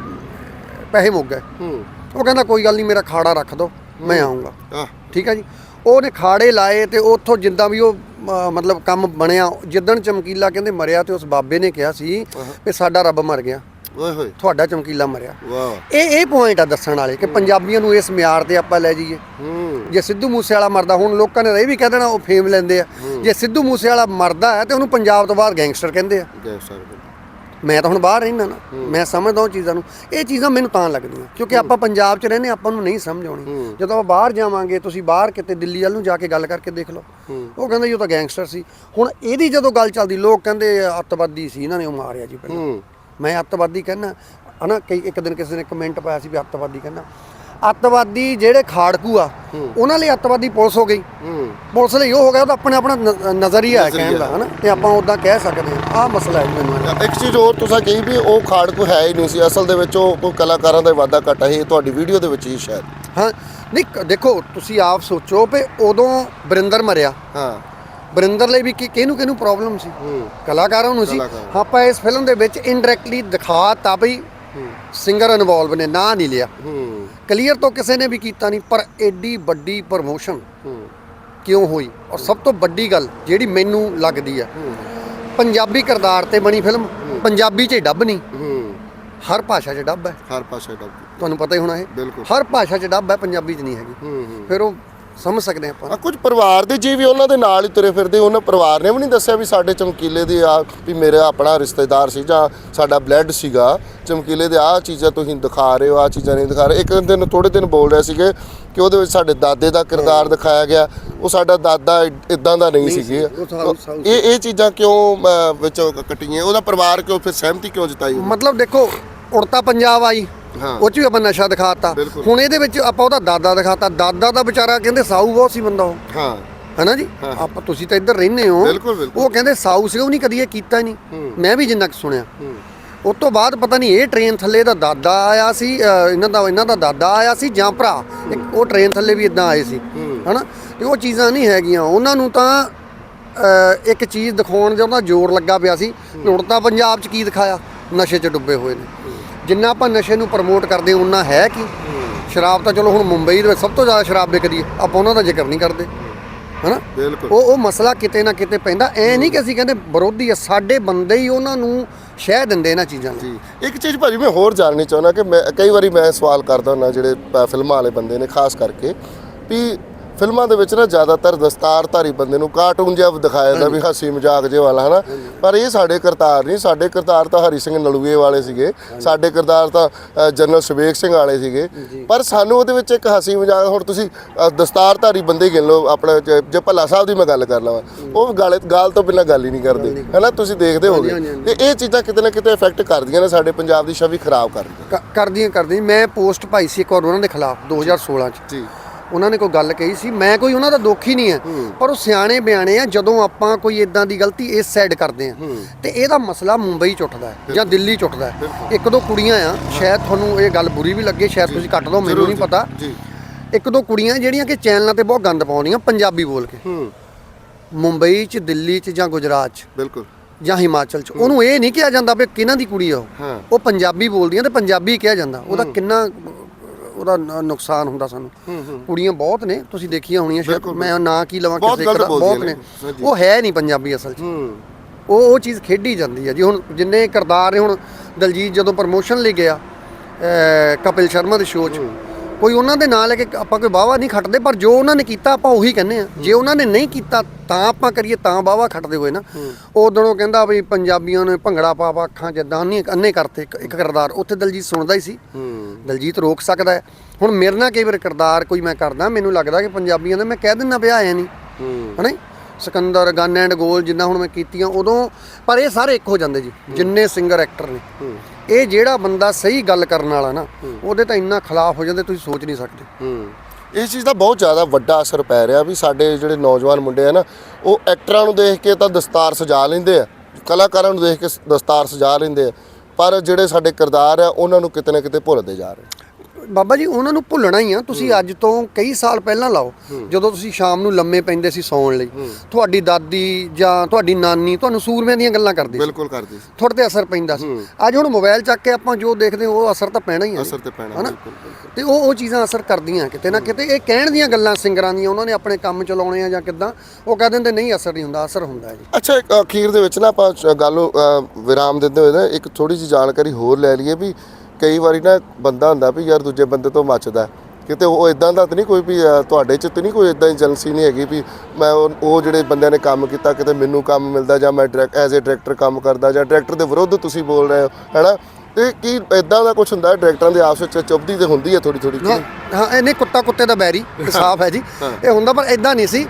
A: ਪੈਸੇ ਮੁੱਕ ਗਏ।
B: ਹੂੰ।
A: ਉਹ ਕਹਿੰਦਾ ਕੋਈ ਗੱਲ ਨਹੀਂ ਮੇਰਾ ਖਾੜਾ ਰੱਖ ਦਿਓ ਮੈਂ ਆਉਂਗਾ।
B: ਆਹ
A: ਠੀਕ ਹੈ ਜੀ? ਉਹਨੇ ਖਾੜੇ ਲਾਏ ਤੇ ਉੱਥੋਂ ਜਿੱਦਾਂ ਵੀ ਉਹ ਮਤਲਬ ਕੰਮ ਬਣਿਆ ਜਿੱਦਣ ਚਮਕੀਲਾ ਕਹਿੰਦੇ ਮਰਿਆ ਤੇ ਉਸ ਬਾਬੇ ਨੇ ਕਿਹਾ ਸੀ ਵੀ ਸਾਡਾ ਰੱਬ ਮਰ ਗਿਆ।
B: ਓਏ ਹੋਏ।
A: ਤੁਹਾਡਾ ਚਮਕੀਲਾ ਮਰਿਆ।
B: ਵਾਹ।
A: ਇਹ ਇਹ ਪੁਆਇੰਟ ਆ ਦੱਸਣ ਵਾਲੇ ਕਿ ਪੰਜਾਬੀਆਂ ਨੂੰ ਇਸ ਮਿਆਰ ਤੇ ਆਪਾਂ ਲੈ ਜਾਈਏ।
B: ਹੂੰ।
A: ਜੇ ਸਿੱਧੂ ਮੂਸੇ ਵਾਲਾ ਮਰਦਾ ਹੁਣ ਲੋਕਾਂ ਨੇ ਇਹ ਵੀ ਕਹਿ ਦੇਣਾ ਉਹ ਫੇਮ ਲੈਂਦੇ ਆ। ਜੇ ਸਿੱਧੂ ਮੂਸੇ ਵਾਲਾ ਮਰਦਾ ਹੈ ਤੇ ਉਹਨੂੰ ਪੰਜਾਬ ਤੋਂ ਬਾਹਰ ਗੈਂਗਸਟਰ ਕਹਿੰਦੇ ਆ।
B: ਸਕਦੇ
A: ਮੈਂ ਤਾਂ ਹੁਣ ਬਾਹਰ ਰਹਿਣਾ ਨਾ ਮੈਂ ਸਮਝਦਾ ਉਹ ਚੀਜ਼ਾਂ ਨੂੰ। ਇਹ ਚੀਜ਼ਾਂ ਮੈਨੂੰ ਤਾਂ ਲੱਗਦੀਆਂ ਕਿਉਂਕਿ ਆਪਾਂ ਪੰਜਾਬ 'ਚ ਰਹਿੰਦੇ ਆਪਾਂ ਨੂੰ ਨਹੀਂ ਸਮਝ ਆਉਣੀ। ਜਦੋਂ ਆਪਾਂ ਬਾਹਰ ਜਾਵਾਂਗੇ ਤੁਸੀਂ ਬਾਹਰ ਕਿਤੇ ਦਿੱਲੀ ਵੱਲ ਨੂੰ ਜਾ ਕੇ ਗੱਲ ਕਰਕੇ ਦੇਖ ਲਓ। ਉਹ ਕਹਿੰਦੇ ਉਹ ਤਾਂ ਗੈਂਗਸਟਰ ਸੀ। ਹੁਣ ਇਹਦੀ ਜਦੋਂ ਗੱਲ ਚੱਲਦੀ ਲੋਕ ਕਹਿੰਦੇ ਅੱਤਵਾਦੀ ਸੀ ਇਹਨਾਂ ਨੇ ਉਹ ਮਾਰਿਆ ਜੀ ਪਹਿਲਾਂ। ਮੈਂ ਅੱਤਵਾਦੀ ਕਹਿੰਦਾ ਹਨਾ ਕਈ ਇੱਕ ਦਿਨ ਕਿਸੇ ਨੇ ਕਮੈਂਟ ਪਾਇਆ ਸੀ ਵੀ ਅੱਤਵਾਦੀ ਕਹਿੰਦਾ ਅੱਤਵਾਦੀ ਜਿਹੜੇ ਖਾੜਕੂ ਆ ਉਹਨਾਂ ਲਈ ਅੱਤਵਾਦੀ ਪੁਲਿਸ ਹੋ ਗਈ।
B: ਹੂੰ।
A: ਪੁਲਿਸ ਲਈ ਉਹ ਹੋ ਗਿਆ ਉਹ ਤਾਂ ਆਪਣੇ ਆਪਣਾ ਨਜ਼ਰੀਆ ਹੈ ਕਹਿਣ ਦਾ ਹਨਾ? ਤੇ ਆਪਾਂ ਉਦਾਂ ਕਹਿ ਸਕਦੇ ਹਾਂ। ਆਹ ਮਸਲਾ ਹੈ ਮੈਨੂੰ
B: ਇੱਕ ਚੀਜ਼ ਹੋਰ ਤੁਸੀਂ ਕਹੀ ਵੀ ਉਹ ਖਾੜ ਕੋ ਹੈ ਹੀ ਨਹੀਂ ਸੀ। ਅਸਲ ਦੇ ਵਿੱਚ ਉਹ ਕੋਈ ਕਲਾਕਾਰਾਂ ਦਾ ਹੀ ਵਾਧਾ ਘਾਟਾ ਇਹ ਤੁਹਾਡੀ ਵੀਡੀਓ ਦੇ ਵਿੱਚ ਹੀ ਸ਼ਾਇਦ।
A: ਹਾਂ ਨਹੀਂ ਦੇਖੋ ਤੁਸੀਂ ਆਪ ਸੋਚੋ ਵੀ ਉਦੋਂ ਬਰਿੰਦਰ ਮਰਿਆ।
B: ਹਾਂ।
A: ਬਰਿੰਦਰ ਲਈ ਵੀ ਕਿ ਕਿਹਨੂੰ ਕਿਹਨੂੰ ਪ੍ਰੋਬਲਮ ਸੀ?
B: ਹੂੰ।
A: ਕਲਾਕਾਰਾਂ ਨੂੰ ਸੀ। ਆਪਾਂ ਇਸ ਫਿਲਮ ਦੇ ਵਿੱਚ ਇਨਡਾਇਰੈਕਟਲੀ ਦਿਖਾਤਾ ਵੀ ਸਿੰਗਰ ਇਨਵੋਲਵ ਨੇ ਨਾਂ ਨਹੀਂ ਲਿਆ।
B: ਹੂੰ।
A: ਕਲੀਅਰ ਤੋਂ ਕਿਸੇ ਨੇ ਵੀ ਕੀਤਾ ਨਹੀਂ ਪਰ ਐਡੀ ਵੱਡੀ ਪ੍ਰਮੋਸ਼ਨ ਕਿਉਂ ਹੋਈ? ਔਰ ਸਭ ਤੋਂ ਵੱਡੀ ਗੱਲ ਜਿਹੜੀ ਮੈਨੂੰ ਲੱਗਦੀ ਆ ਪੰਜਾਬੀ ਕਿਰਦਾਰ ਤੇ ਬਣੀ ਫਿਲਮ ਪੰਜਾਬੀ 'ਚ ਡੱਬ ਨਹੀਂ। ਹਰ ਭਾਸ਼ਾ 'ਚ ਡੱਬ ਹੈ।
B: ਹਰ ਪਾਸੇ ਡੱਬ।
A: ਤੁਹਾਨੂੰ ਪਤਾ ਹੀ ਹੋਣਾ ਇਹ। ਹਰ ਭਾਸ਼ਾ 'ਚ ਡੱਬ ਹੈ ਪੰਜਾਬੀ 'ਚ ਨਹੀਂ ਹੈਗੀ। ਫਿਰ ਉਹ ਸਮਝ ਸਕਦੇ ਆਪਾਂ।
B: ਆ ਕੁਝ ਪਰਿਵਾਰ ਦੇ ਜੀ ਵੀ ਉਹਨਾਂ ਦੇ ਨਾਲ ਹੀ ਤੁਰੇ ਫਿਰਦੇ। ਉਹਨਾਂ ਪਰਿਵਾਰ ਨੇ ਵੀ ਨਹੀਂ ਦੱਸਿਆ ਵੀ ਸਾਡੇ ਚਮਕੀਲੇ ਦੇ ਆ ਵੀ ਮੇਰਾ ਆਪਣਾ ਰਿਸ਼ਤੇਦਾਰ ਸੀ ਜਾਂ ਸਾਡਾ ਬਲੱਡ ਸੀਗਾ। ਚਮਕੀਲੇ ਦੇ ਆ ਚੀਜ਼ਾਂ ਤੁਸੀਂ ਦਿਖਾ ਰਹੇ ਹੋ ਆ ਚੀਜ਼ਾਂ ਨਹੀਂ ਦਿਖਾ ਰਹੇ। ਇੱਕ ਦਿਨ ਥੋੜੇ ਦਿਨ ਬੋਲ ਰਹੇ ਸੀਗੇ ਕਿ ਉਹਦੇ ਵਿੱਚ ਸਾਡੇ ਦਾਦੇ ਦਾ ਕਿਰਦਾਰ ਦਿਖਾਇਆ ਗਿਆ। ਉਹ ਸਾਡਾ ਦਾਦਾ ਇਦਾਂ ਦਾ ਨਹੀਂ ਸੀਗੇ। ਇਹ ਇਹ ਚੀਜ਼ਾਂ ਕਿਉਂ ਵਿੱਚੋਂ ਕੱਟੀਆਂ? ਉਹਦਾ ਪਰਿਵਾਰ ਕਿਉਂ ਫਿਰ ਸਹਿਮਤੀ ਕਿਉਂ ਜਤਾਈ
A: ਮਤਲਬ ਦੇਖੋ ਉੜਤਾ ਪੰਜਾਬ ਆਈ। ਉਹ ਚ ਵੀ ਆਪਾਂ ਨਸ਼ਾ ਦਿਖਾਤਾ। ਹੁਣ ਇਹਦੇ ਵਿੱਚ ਆਪਾਂ ਉਹਦਾ ਦਾਦਾ ਦਿਖਾਤਾ। ਦਾਦਾ ਦਾ ਵਿਚਾਰਾ ਕਹਿੰਦੇ ਸਾਊ ਬਹੁਤ ਸੀ ਬੰਦਾ ਉਹ।
B: ਹਾਂ।
A: ਹੈਨਾ ਜੀ? ਆਪਾਂ ਤੁਸੀਂ ਤਾਂ ਇੱਧਰ ਰਹਿੰਦੇ ਹੋ। ਉਹ ਕਹਿੰਦੇ ਸਾਊ ਸੀ ਉਹ ਨਹੀਂ ਕਦੀ ਇਹ ਕੀਤਾ ਨਹੀਂ। ਮੈਂ ਵੀ ਜਿੰਨਾ ਕੁ ਸੁਣਿਆ। ਉਸ ਤੋਂ ਬਾਅਦ ਪਤਾ ਨਹੀਂ ਇਹ ਟ੍ਰੇਨ ਥੱਲੇ ਦਾ ਦਾਦਾ ਆਇਆ ਸੀ ਇਹਨਾਂ ਦਾ ਇਹਨਾਂ ਦਾ ਦਾਦਾ ਆਇਆ ਸੀ ਜਾਂ ਭਰਾ। ਉਹ ਟ੍ਰੇਨ ਥੱਲੇ ਵੀ ਇਦਾਂ ਆਏ ਸੀ। ਹਨਾ? ਤੇ ਉਹ ਚੀਜ਼ਾਂ ਨਹੀਂ ਹੈਗੀਆਂ। ਉਹਨਾਂ ਨੂੰ ਤਾਂ ਇੱਕ ਚੀਜ਼ ਦਿਖਾਉਣ ਦਾ ਜ਼ੋਰ ਲੱਗਾ ਪਿਆ ਸੀ। ਉੜਤਾ ਪੰਜਾਬ 'ਚ ਕੀ ਦਿਖਾਇਆ? ਨਸ਼ੇ 'ਚ ਡੁੱਬੇ ਹੋਏ ਨੇ। ਜਿੰਨਾ ਆਪਾਂ ਨਸ਼ੇ ਨੂੰ ਪ੍ਰਮੋਟ ਕਰਦੇ ਉਹਨਾਂ ਹੈ ਕੀ? ਸ਼ਰਾਬ ਤਾਂ ਚਲੋ ਹੁਣ ਮੁੰਬਈ ਦੇ ਵਿੱਚ ਸਭ ਤੋਂ ਜ਼ਿਆਦਾ ਸ਼ਰਾਬ ਵਿਕਦੀ ਹੈ। ਆਪਾਂ ਉਹਨਾਂ ਦਾ ਜ਼ਿਕਰ ਨਹੀਂ ਕਰਦੇ। ਹਨਾ?
B: ਬਿਲਕੁਲ।
A: ਉਹ ਉਹ ਮਸਲਾ ਕਿਤੇ ਨਾ ਕਿਤੇ ਪੈਂਦਾ। ਐ ਨਹੀਂ ਕਿ ਅਸੀਂ ਕਹਿੰਦੇ ਵਿਰੋਧੀ ਆ ਸਾਡੇ ਬੰਦੇ ਹੀ ਉਹਨਾਂ ਨੂੰ ਸ਼ਹਿ ਦਿੰਦੇ ਇਹਨਾਂ ਚੀਜ਼ਾਂ ਨੂੰ।
B: ਜੀ। ਇੱਕ ਚੀਜ਼ ਭਾਜੀ ਮੈਂ ਹੋਰ ਜਾਣਨੀ ਚਾਹੁੰਦਾ ਕਿ ਮੈਂ ਕਈ ਵਾਰੀ ਮੈਂ ਸਵਾਲ ਕਰਦਾ ਹੁੰਦਾ ਜਿਹੜੇ ਫਿਲਮਾਂ ਵਾਲੇ ਬੰਦੇ ਨੇ ਖਾਸ ਕਰਕੇ ਵੀ ਫਿਲਮਾਂ ਦੇ ਵਿੱਚ ਨਾ ਜ਼ਿਆਦਾਤਰ ਦਸਤਾਰਧਾਰੀ ਬੰਦੇ ਨੂੰ ਕਾਰਟੂਨ ਜਿਹਾ ਦਿਖਾਇਆ ਜਾਂਦਾ ਵੀ ਹਾਸੀ ਮਜ਼ਾਕ ਜਿਹਾ ਵਾਲਾ ਹਨਾ? ਪਰ ਇਹ ਸਾਡੇ ਕਰਤਾਰ ਨਹੀਂ ਸਾਡੇ ਕਰਤਾਰ ਤਾਂ ਹਰੀ ਸਿੰਘ ਨਲੂਏ ਵਾਲੇ ਸੀਗੇ। ਸਾਡੇ ਕਰਤਾਰ ਤਾਂ ਜਨਰਲ ਸੁਬੇਗ ਸਿੰਘ ਵਾਲੇ ਸੀਗੇ। ਪਰ ਸਾਨੂੰ ਉਹਦੇ ਵਿੱਚ ਇੱਕ ਹਾਸੀ ਮਜ਼ਾਕ ਹੁਣ ਤੁਸੀਂ ਦਸਤਾਰਧਾਰੀ ਬੰਦੇ ਗਿਣ ਲਓ ਆਪਣਾ ਜੇ- ਜੇ ਭੱਲਾ ਸਾਹਿਬ ਦੀ ਮੈਂ ਗੱਲ ਕਰ ਲਵਾਂ ਉਹ ਗਾਲੇ ਗਾਲ ਤੋਂ ਬਿਨਾਂ ਗੱਲ ਹੀ ਨਹੀਂ ਕਰਦੇ ਹਨਾ? ਤੁਸੀਂ ਦੇਖਦੇ ਹੋਗੇ। ਤੇ ਇਹ ਚੀਜ਼ਾਂ ਕਿਤੇ ਨਾ ਕਿਤੇ ਇਫੈਕਟ ਕਰਦੀਆਂ ਨੇ ਸਾਡੇ ਪੰਜਾਬ ਦੀ ਛਵੀ ਖਰਾਬ ਕਰਦੀਆਂ
A: ਕਰਦੀਆਂ ਕਰਦੀਆਂ। ਮੈਂ ਪੋਸਟ ਪਾਈ ਸੀ ਇੱਕ ਵਾਰ ਉਹਨਾਂ ਦੇ ਖਿਲਾਫ 2016 ਚ।
B: ਜੀ।
A: ਉਹਨਾਂ ਨੇ ਕੋਈ ਗੱਲ ਕਹੀ ਸੀ ਮੈਂ ਕੋਈ ਉਹਨਾਂ ਦਾ ਦੋਖੀ ਨਹੀਂ ਹੈ। ਪਰ ਉਹ ਸਿਆਣੇ ਬਿਆਣੇ ਆ ਜਦੋਂ ਆਪਾਂ ਕੋਈ ਇਦਾਂ ਦੀ ਗਲਤੀ ਇਸ ਸਾਈਡ ਕਰਦੇ ਆ। ਤੇ ਇਹਦਾ ਮਸਲਾ ਮੁੰਬਈ ਚ ਉੱਠਦਾ ਹੈ ਜਾਂ ਦਿੱਲੀ ਚ ਉੱਠਦਾ ਹੈ। ਇੱਕ ਦੋ ਕੁੜੀਆਂ ਆ ਸ਼ਾਇਦ ਤੁਹਾਨੂੰ ਇਹ ਗੱਲ ਬੁਰੀ ਵੀ ਲੱਗੇ ਸ਼ਾਇਦ ਤੁਸੀਂ ਕੱਟ ਦੋ ਮੈਨੂੰ ਨਹੀਂ ਪਤਾ। ਇੱਕ ਦੋ ਕੁੜੀਆਂ ਜਿਹੜੀਆਂ ਕਿ ਚੈਨਲਾਂ ਤੇ ਬਹੁਤ ਗੰਦ ਪਾਉਂਦੀਆਂ ਪੰਜਾਬੀ ਬੋਲ ਕੇ।
B: ਹੂੰ।
A: ਮੁੰਬਈ ਚ ਦਿੱਲੀ ਚ ਜਾਂ ਗੁਜਰਾਤ ਚ।
B: ਬਿਲਕੁਲ।
A: ਜਾਂ ਹਿਮਾਚਲ ਚ। ਉਹਨੂੰ ਇਹ ਨਹੀਂ ਕਿਹਾ ਜਾਂਦਾ ਵੀ ਕਿਹਨਾਂ ਦੀ ਕੁੜੀ ਆ ਉਹ।
B: ਹਾਂ।
A: ਉਹ ਪੰਜਾਬੀ ਬੋਲਦੀਆਂ ਤੇ ਪੰਜਾਬੀ ਕਿਹਾ ਜਾਂਦਾ। ਉਹਦਾ ਕਿੰਨਾ ਉਹਦਾ ਨ- ਨੁਕਸਾਨ ਹੁੰਦਾ ਸਾਨੂੰ। ਕੁੜੀਆਂ ਬਹੁਤ ਨੇ ਤੁਸੀਂ ਦੇਖੀਆਂ ਹੋਣੀਆਂ ਸ਼ਾਇਦ। ਮੈਂ ਨਾਂ ਕੀ ਲਵਾਂ
B: ਬਹੁਤ ਗਲਤ
A: ਦਾ
B: ਬੋਲਦੀਆਂ
A: ਬਹੁਤ
B: ਨੇ।
A: ਨੇ।
B: ਹਾਂਜੀ।
A: ਉਹ ਹੈ ਨਹੀਂ ਪੰਜਾਬੀ ਅਸਲ 'ਚ।
B: ਹੂੰ।
A: ਉਹ ਉਹ ਚੀਜ਼ ਖੇਡੀ ਜਾਂਦੀ ਹੈ ਜੀ। ਹੁਣ ਜਿੰਨੇ ਕਰਦਾਰ ਨੇ ਹੁਣ ਦਲਜੀਤ ਜਦੋਂ ਪ੍ਰਮੋਸ਼ਨ ਲਈ ਗਿਆ ਅਹ ਕਪਿਲ ਸ਼ਰਮਾ ਦੇ ਸ਼ੋਅ 'ਚ ਕੋਈ ਉਹਨਾਂ ਦੇ ਨਾਂ ਲੈ ਕੇ ਆਪਾਂ ਕੋਈ ਬਾਵਾ ਨਹੀਂ ਖੱਟਦੇ ਪਰ ਜੋ ਉਹਨਾਂ ਨੇ ਕੀਤਾ ਆਪਾਂ ਉਹੀ ਕਹਿੰਦੇ ਆ ਜੇ ਉਹਨਾਂ ਨੇ ਨਹੀਂ ਕੀਤਾ ਤਾਂ ਆਪਾਂ ਕਰੀਏ ਤਾਂ ਬਾਵਾ ਖੱਟਦੇ ਹੋਏ ਨਾ। ਉਦੋਂ ਉਹ ਕਹਿੰਦਾ ਵੀ ਪੰਜਾਬੀਆਂ ਨੇ ਭੰਗੜਾ ਪਾ ਪਾ ਅੱਖਾਂ ਜਿੱਦਾਂ ਅੰਨੇ ਅੰਨੇ ਕਰਤੇ ਇੱਕ- ਕਰਦਾਰ। ਉੱਥੇ ਦਲਜੀਤ ਸੁਣਦਾ ਹੀ ਸੀ। ਦਲਜੀਤ ਰੋਕ ਸਕਦਾ ਹੁਣ ਮੇਰੇ ਨਾਲ ਕਈ ਵਾਰ ਕਰਦਾਰ ਕੋਈ ਮੈਂ ਕਰਦਾ ਮੈਨੂੰ ਲੱਗਦਾ ਕਿ ਪੰਜਾਬੀਆਂ ਦਾ ਮੈਂ ਕਹਿ ਦਿੰਦਾ ਵਿਆਹ ਆਇਆ ਨਹੀਂ। ਹਨਾ? ਸਿਕੰਦਰ ਗਨ ਐਂਡ ਗੋਲ ਜਿੰਨਾ ਹੁਣ ਮੈਂ ਕੀਤੀਆਂ ਉਦੋਂ ਪਰ ਇਹ ਸਾਰੇ ਇੱਕ ਹੋ ਜਾਂਦੇ ਜੀ ਜਿੰਨੇ ਸਿੰਗਰ ਐਕਟਰ ਨੇ। ਇਹ ਜਿਹੜਾ ਬੰਦਾ ਸਹੀ ਗੱਲ ਕਰਨ ਵਾਲਾ ਨਾ ਉਹਦੇ ਤਾਂ ਇੰਨਾ ਖਿਲਾਫ ਹੋ ਜਾਂਦੇ ਤੁਸੀਂ ਸੋਚ ਨਹੀਂ ਸਕਦੇ।
B: ਇਸ ਚੀਜ਼ ਦਾ ਬਹੁਤ ਜ਼ਿਆਦਾ ਵੱਡਾ ਅਸਰ ਪੈ ਰਿਹਾ ਵੀ ਸਾਡੇ ਜਿਹੜੇ ਨੌਜਵਾਨ ਮੁੰਡੇ ਆ ਨਾ ਉਹ ਐਕਟਰਾਂ ਨੂੰ ਦੇਖ ਕੇ ਤਾਂ ਦਸਤਾਰ ਸਜਾ ਲੈਂਦੇ ਆ ਕਲਾਕਾਰਾਂ ਨੂੰ ਦੇਖ ਕੇ ਦਸਤਾਰ ਸਜਾ ਲੈਂਦੇ ਆ ਪਰ ਜਿਹੜੇ ਸਾਡੇ ਕਿਰਦਾਰ ਆ ਉਹਨਾਂ ਨੂੰ ਕਿਤੇ ਨਾ ਕਿਤੇ ਭੁੱਲਦੇ ਜਾ ਰਹੇ
A: ਬਾਬਾ ਜੀ ਉਹਨਾਂ ਨੂੰ ਭੁੱਲਣਾ ਹੀ ਆ। ਤੁਸੀਂ ਅੱਜ ਤੋਂ ਕਈ ਸਾਲ ਪਹਿਲਾਂ ਲਾਓ। ਜਦੋਂ ਤੁਸੀਂ ਸ਼ਾਮ ਨੂੰ ਲੰਮੇ ਪੈਂਦੇ ਸੀ ਸੌਣ ਲਈ। ਤੁਹਾਡੀ ਦਾਦੀ ਜਾਂ ਤੁਹਾਡੀ ਨਾਨੀ ਤੁਹਾਨੂੰ ਸੂਰਮਿਆਂ ਦੀਆਂ ਗੱਲਾਂ ਕਰਦੀ ਸੀ।
B: ਬਿਲਕੁਲ ਕਰਦੇ ਸੀ।
A: ਤੁਹਾਡੇ ਤੇ ਅਸਰ ਪੈਂਦਾ ਸੀ। ਅੱਜ ਹੁਣ ਮੋਬਾਈਲ ਚੱਕ ਕੇ ਆਪਾਂ ਜੋ ਦੇਖਦੇ ਉਹ ਅਸਰ ਤਾਂ ਪੈਣਾ ਹੀ ਆ। ਜੀ।
B: ਅਸਰ ਤੇ ਪੈਣਾ? ਬਿਲਕੁਲ
A: ਤੇ ਉਹ ਉਹ ਚੀਜ਼ਾਂ ਅਸਰ ਕਰਦੀਆਂ ਕਿਤੇ ਨਾ ਕਿਤੇ। ਇਹ ਕਹਿਣ ਦੀਆਂ ਗੱਲਾਂ ਸਿੰਗਰਾਂ ਦੀਆਂ ਉਹਨਾਂ ਨੇ ਆਪਣੇ ਕੰਮ ਚਲਾਉਣੇ ਆ ਜਾਂ ਕਿੱਦਾਂ ਉਹ ਕਹਿ ਦਿੰਦੇ ਨਹੀਂ ਅਸਰ ਨਹੀਂ ਹੁੰਦਾ ਅਸਰ ਹੁੰਦਾ ਹੈ ਜੀ।
B: ਅੱਛਾ ਇੱਕ ਅਖੀਰ ਦੇ ਵਿੱਚ ਨਾ ਆਪਾਂ ਗੱਲ ਵਿਰਾਮ ਦਿੰਦੇ ਹੋਏ ਨਾ ਇੱਕ ਥੋੜੀ ਜਿਹੀ ਜਾਣਕਾਰੀ ਹੋਰ ਲੈ ਲਈਏ ਵੀ ਕਈ ਵਾਰੀ ਨਾ ਬੰਦਾ ਹੁੰਦਾ ਵੀ ਯਾਰ ਦੂਜੇ ਬੰਦੇ ਤੋਂ ਮੱਚਦਾ। ਕਿਤੇ ਉਹ ਇਦਾਂ ਦਾ ਤਾਂ ਨਹੀਂ ਕੋਈ ਵੀ ਤੁਹਾਡੇ ਚ ਤਾਂ ਨਹੀਂ ਕੋਈ ਇਦਾਂ ਏਜੰਸੀ ਨਹੀਂ ਹੈਗੀ ਵੀ ਮੈਂ ਉਹ ਜਿਹੜੇ ਬੰਦਿਆਂ ਨੇ ਕੰਮ ਕੀਤਾ ਕਿਤੇ ਮੈਨੂੰ ਕੰਮ ਮਿਲਦਾ ਜਾਂ ਮੈਂ ਡਾਇਰੈਕਟ ਐਜ਼ ਅ ਡਾਇਰੈਕਟਰ ਕੰਮ ਕਰਦਾ ਜਾਂ ਡਾਇਰੈਕਟਰ ਦੇ ਵਿਰੁੱਧ ਤੁਸੀਂ ਬੋਲ ਰਹੇ ਹੋ ਹੈਨਾ? ਤੇ ਕੀ ਇਦਾਂ ਦਾ ਕੁਝ ਹੁੰਦਾ ਹੈ? ਡਾਇਰੈਕਟਰਾਂ ਦੇ ਆਪਸ ਵਿੱਚ ਚੁੱਭਦੀ ਤੇ ਹੁੰਦੀ ਹੈ ਥੋੜੀ ਥੋੜੀ
A: ਹਾਂ ਹਾਂ ਇਹਨੇ ਕੁੱਤਾ ਕੁੱਤੇ ਦਾ ਬੈਰੀ ਇਹ ਸਾਫ਼ ਹੈ ਜੀ। ਇਹ ਹੁੰਦਾ ਪਰ ਇਦਾਂ ਨਹੀਂ ਸੀ।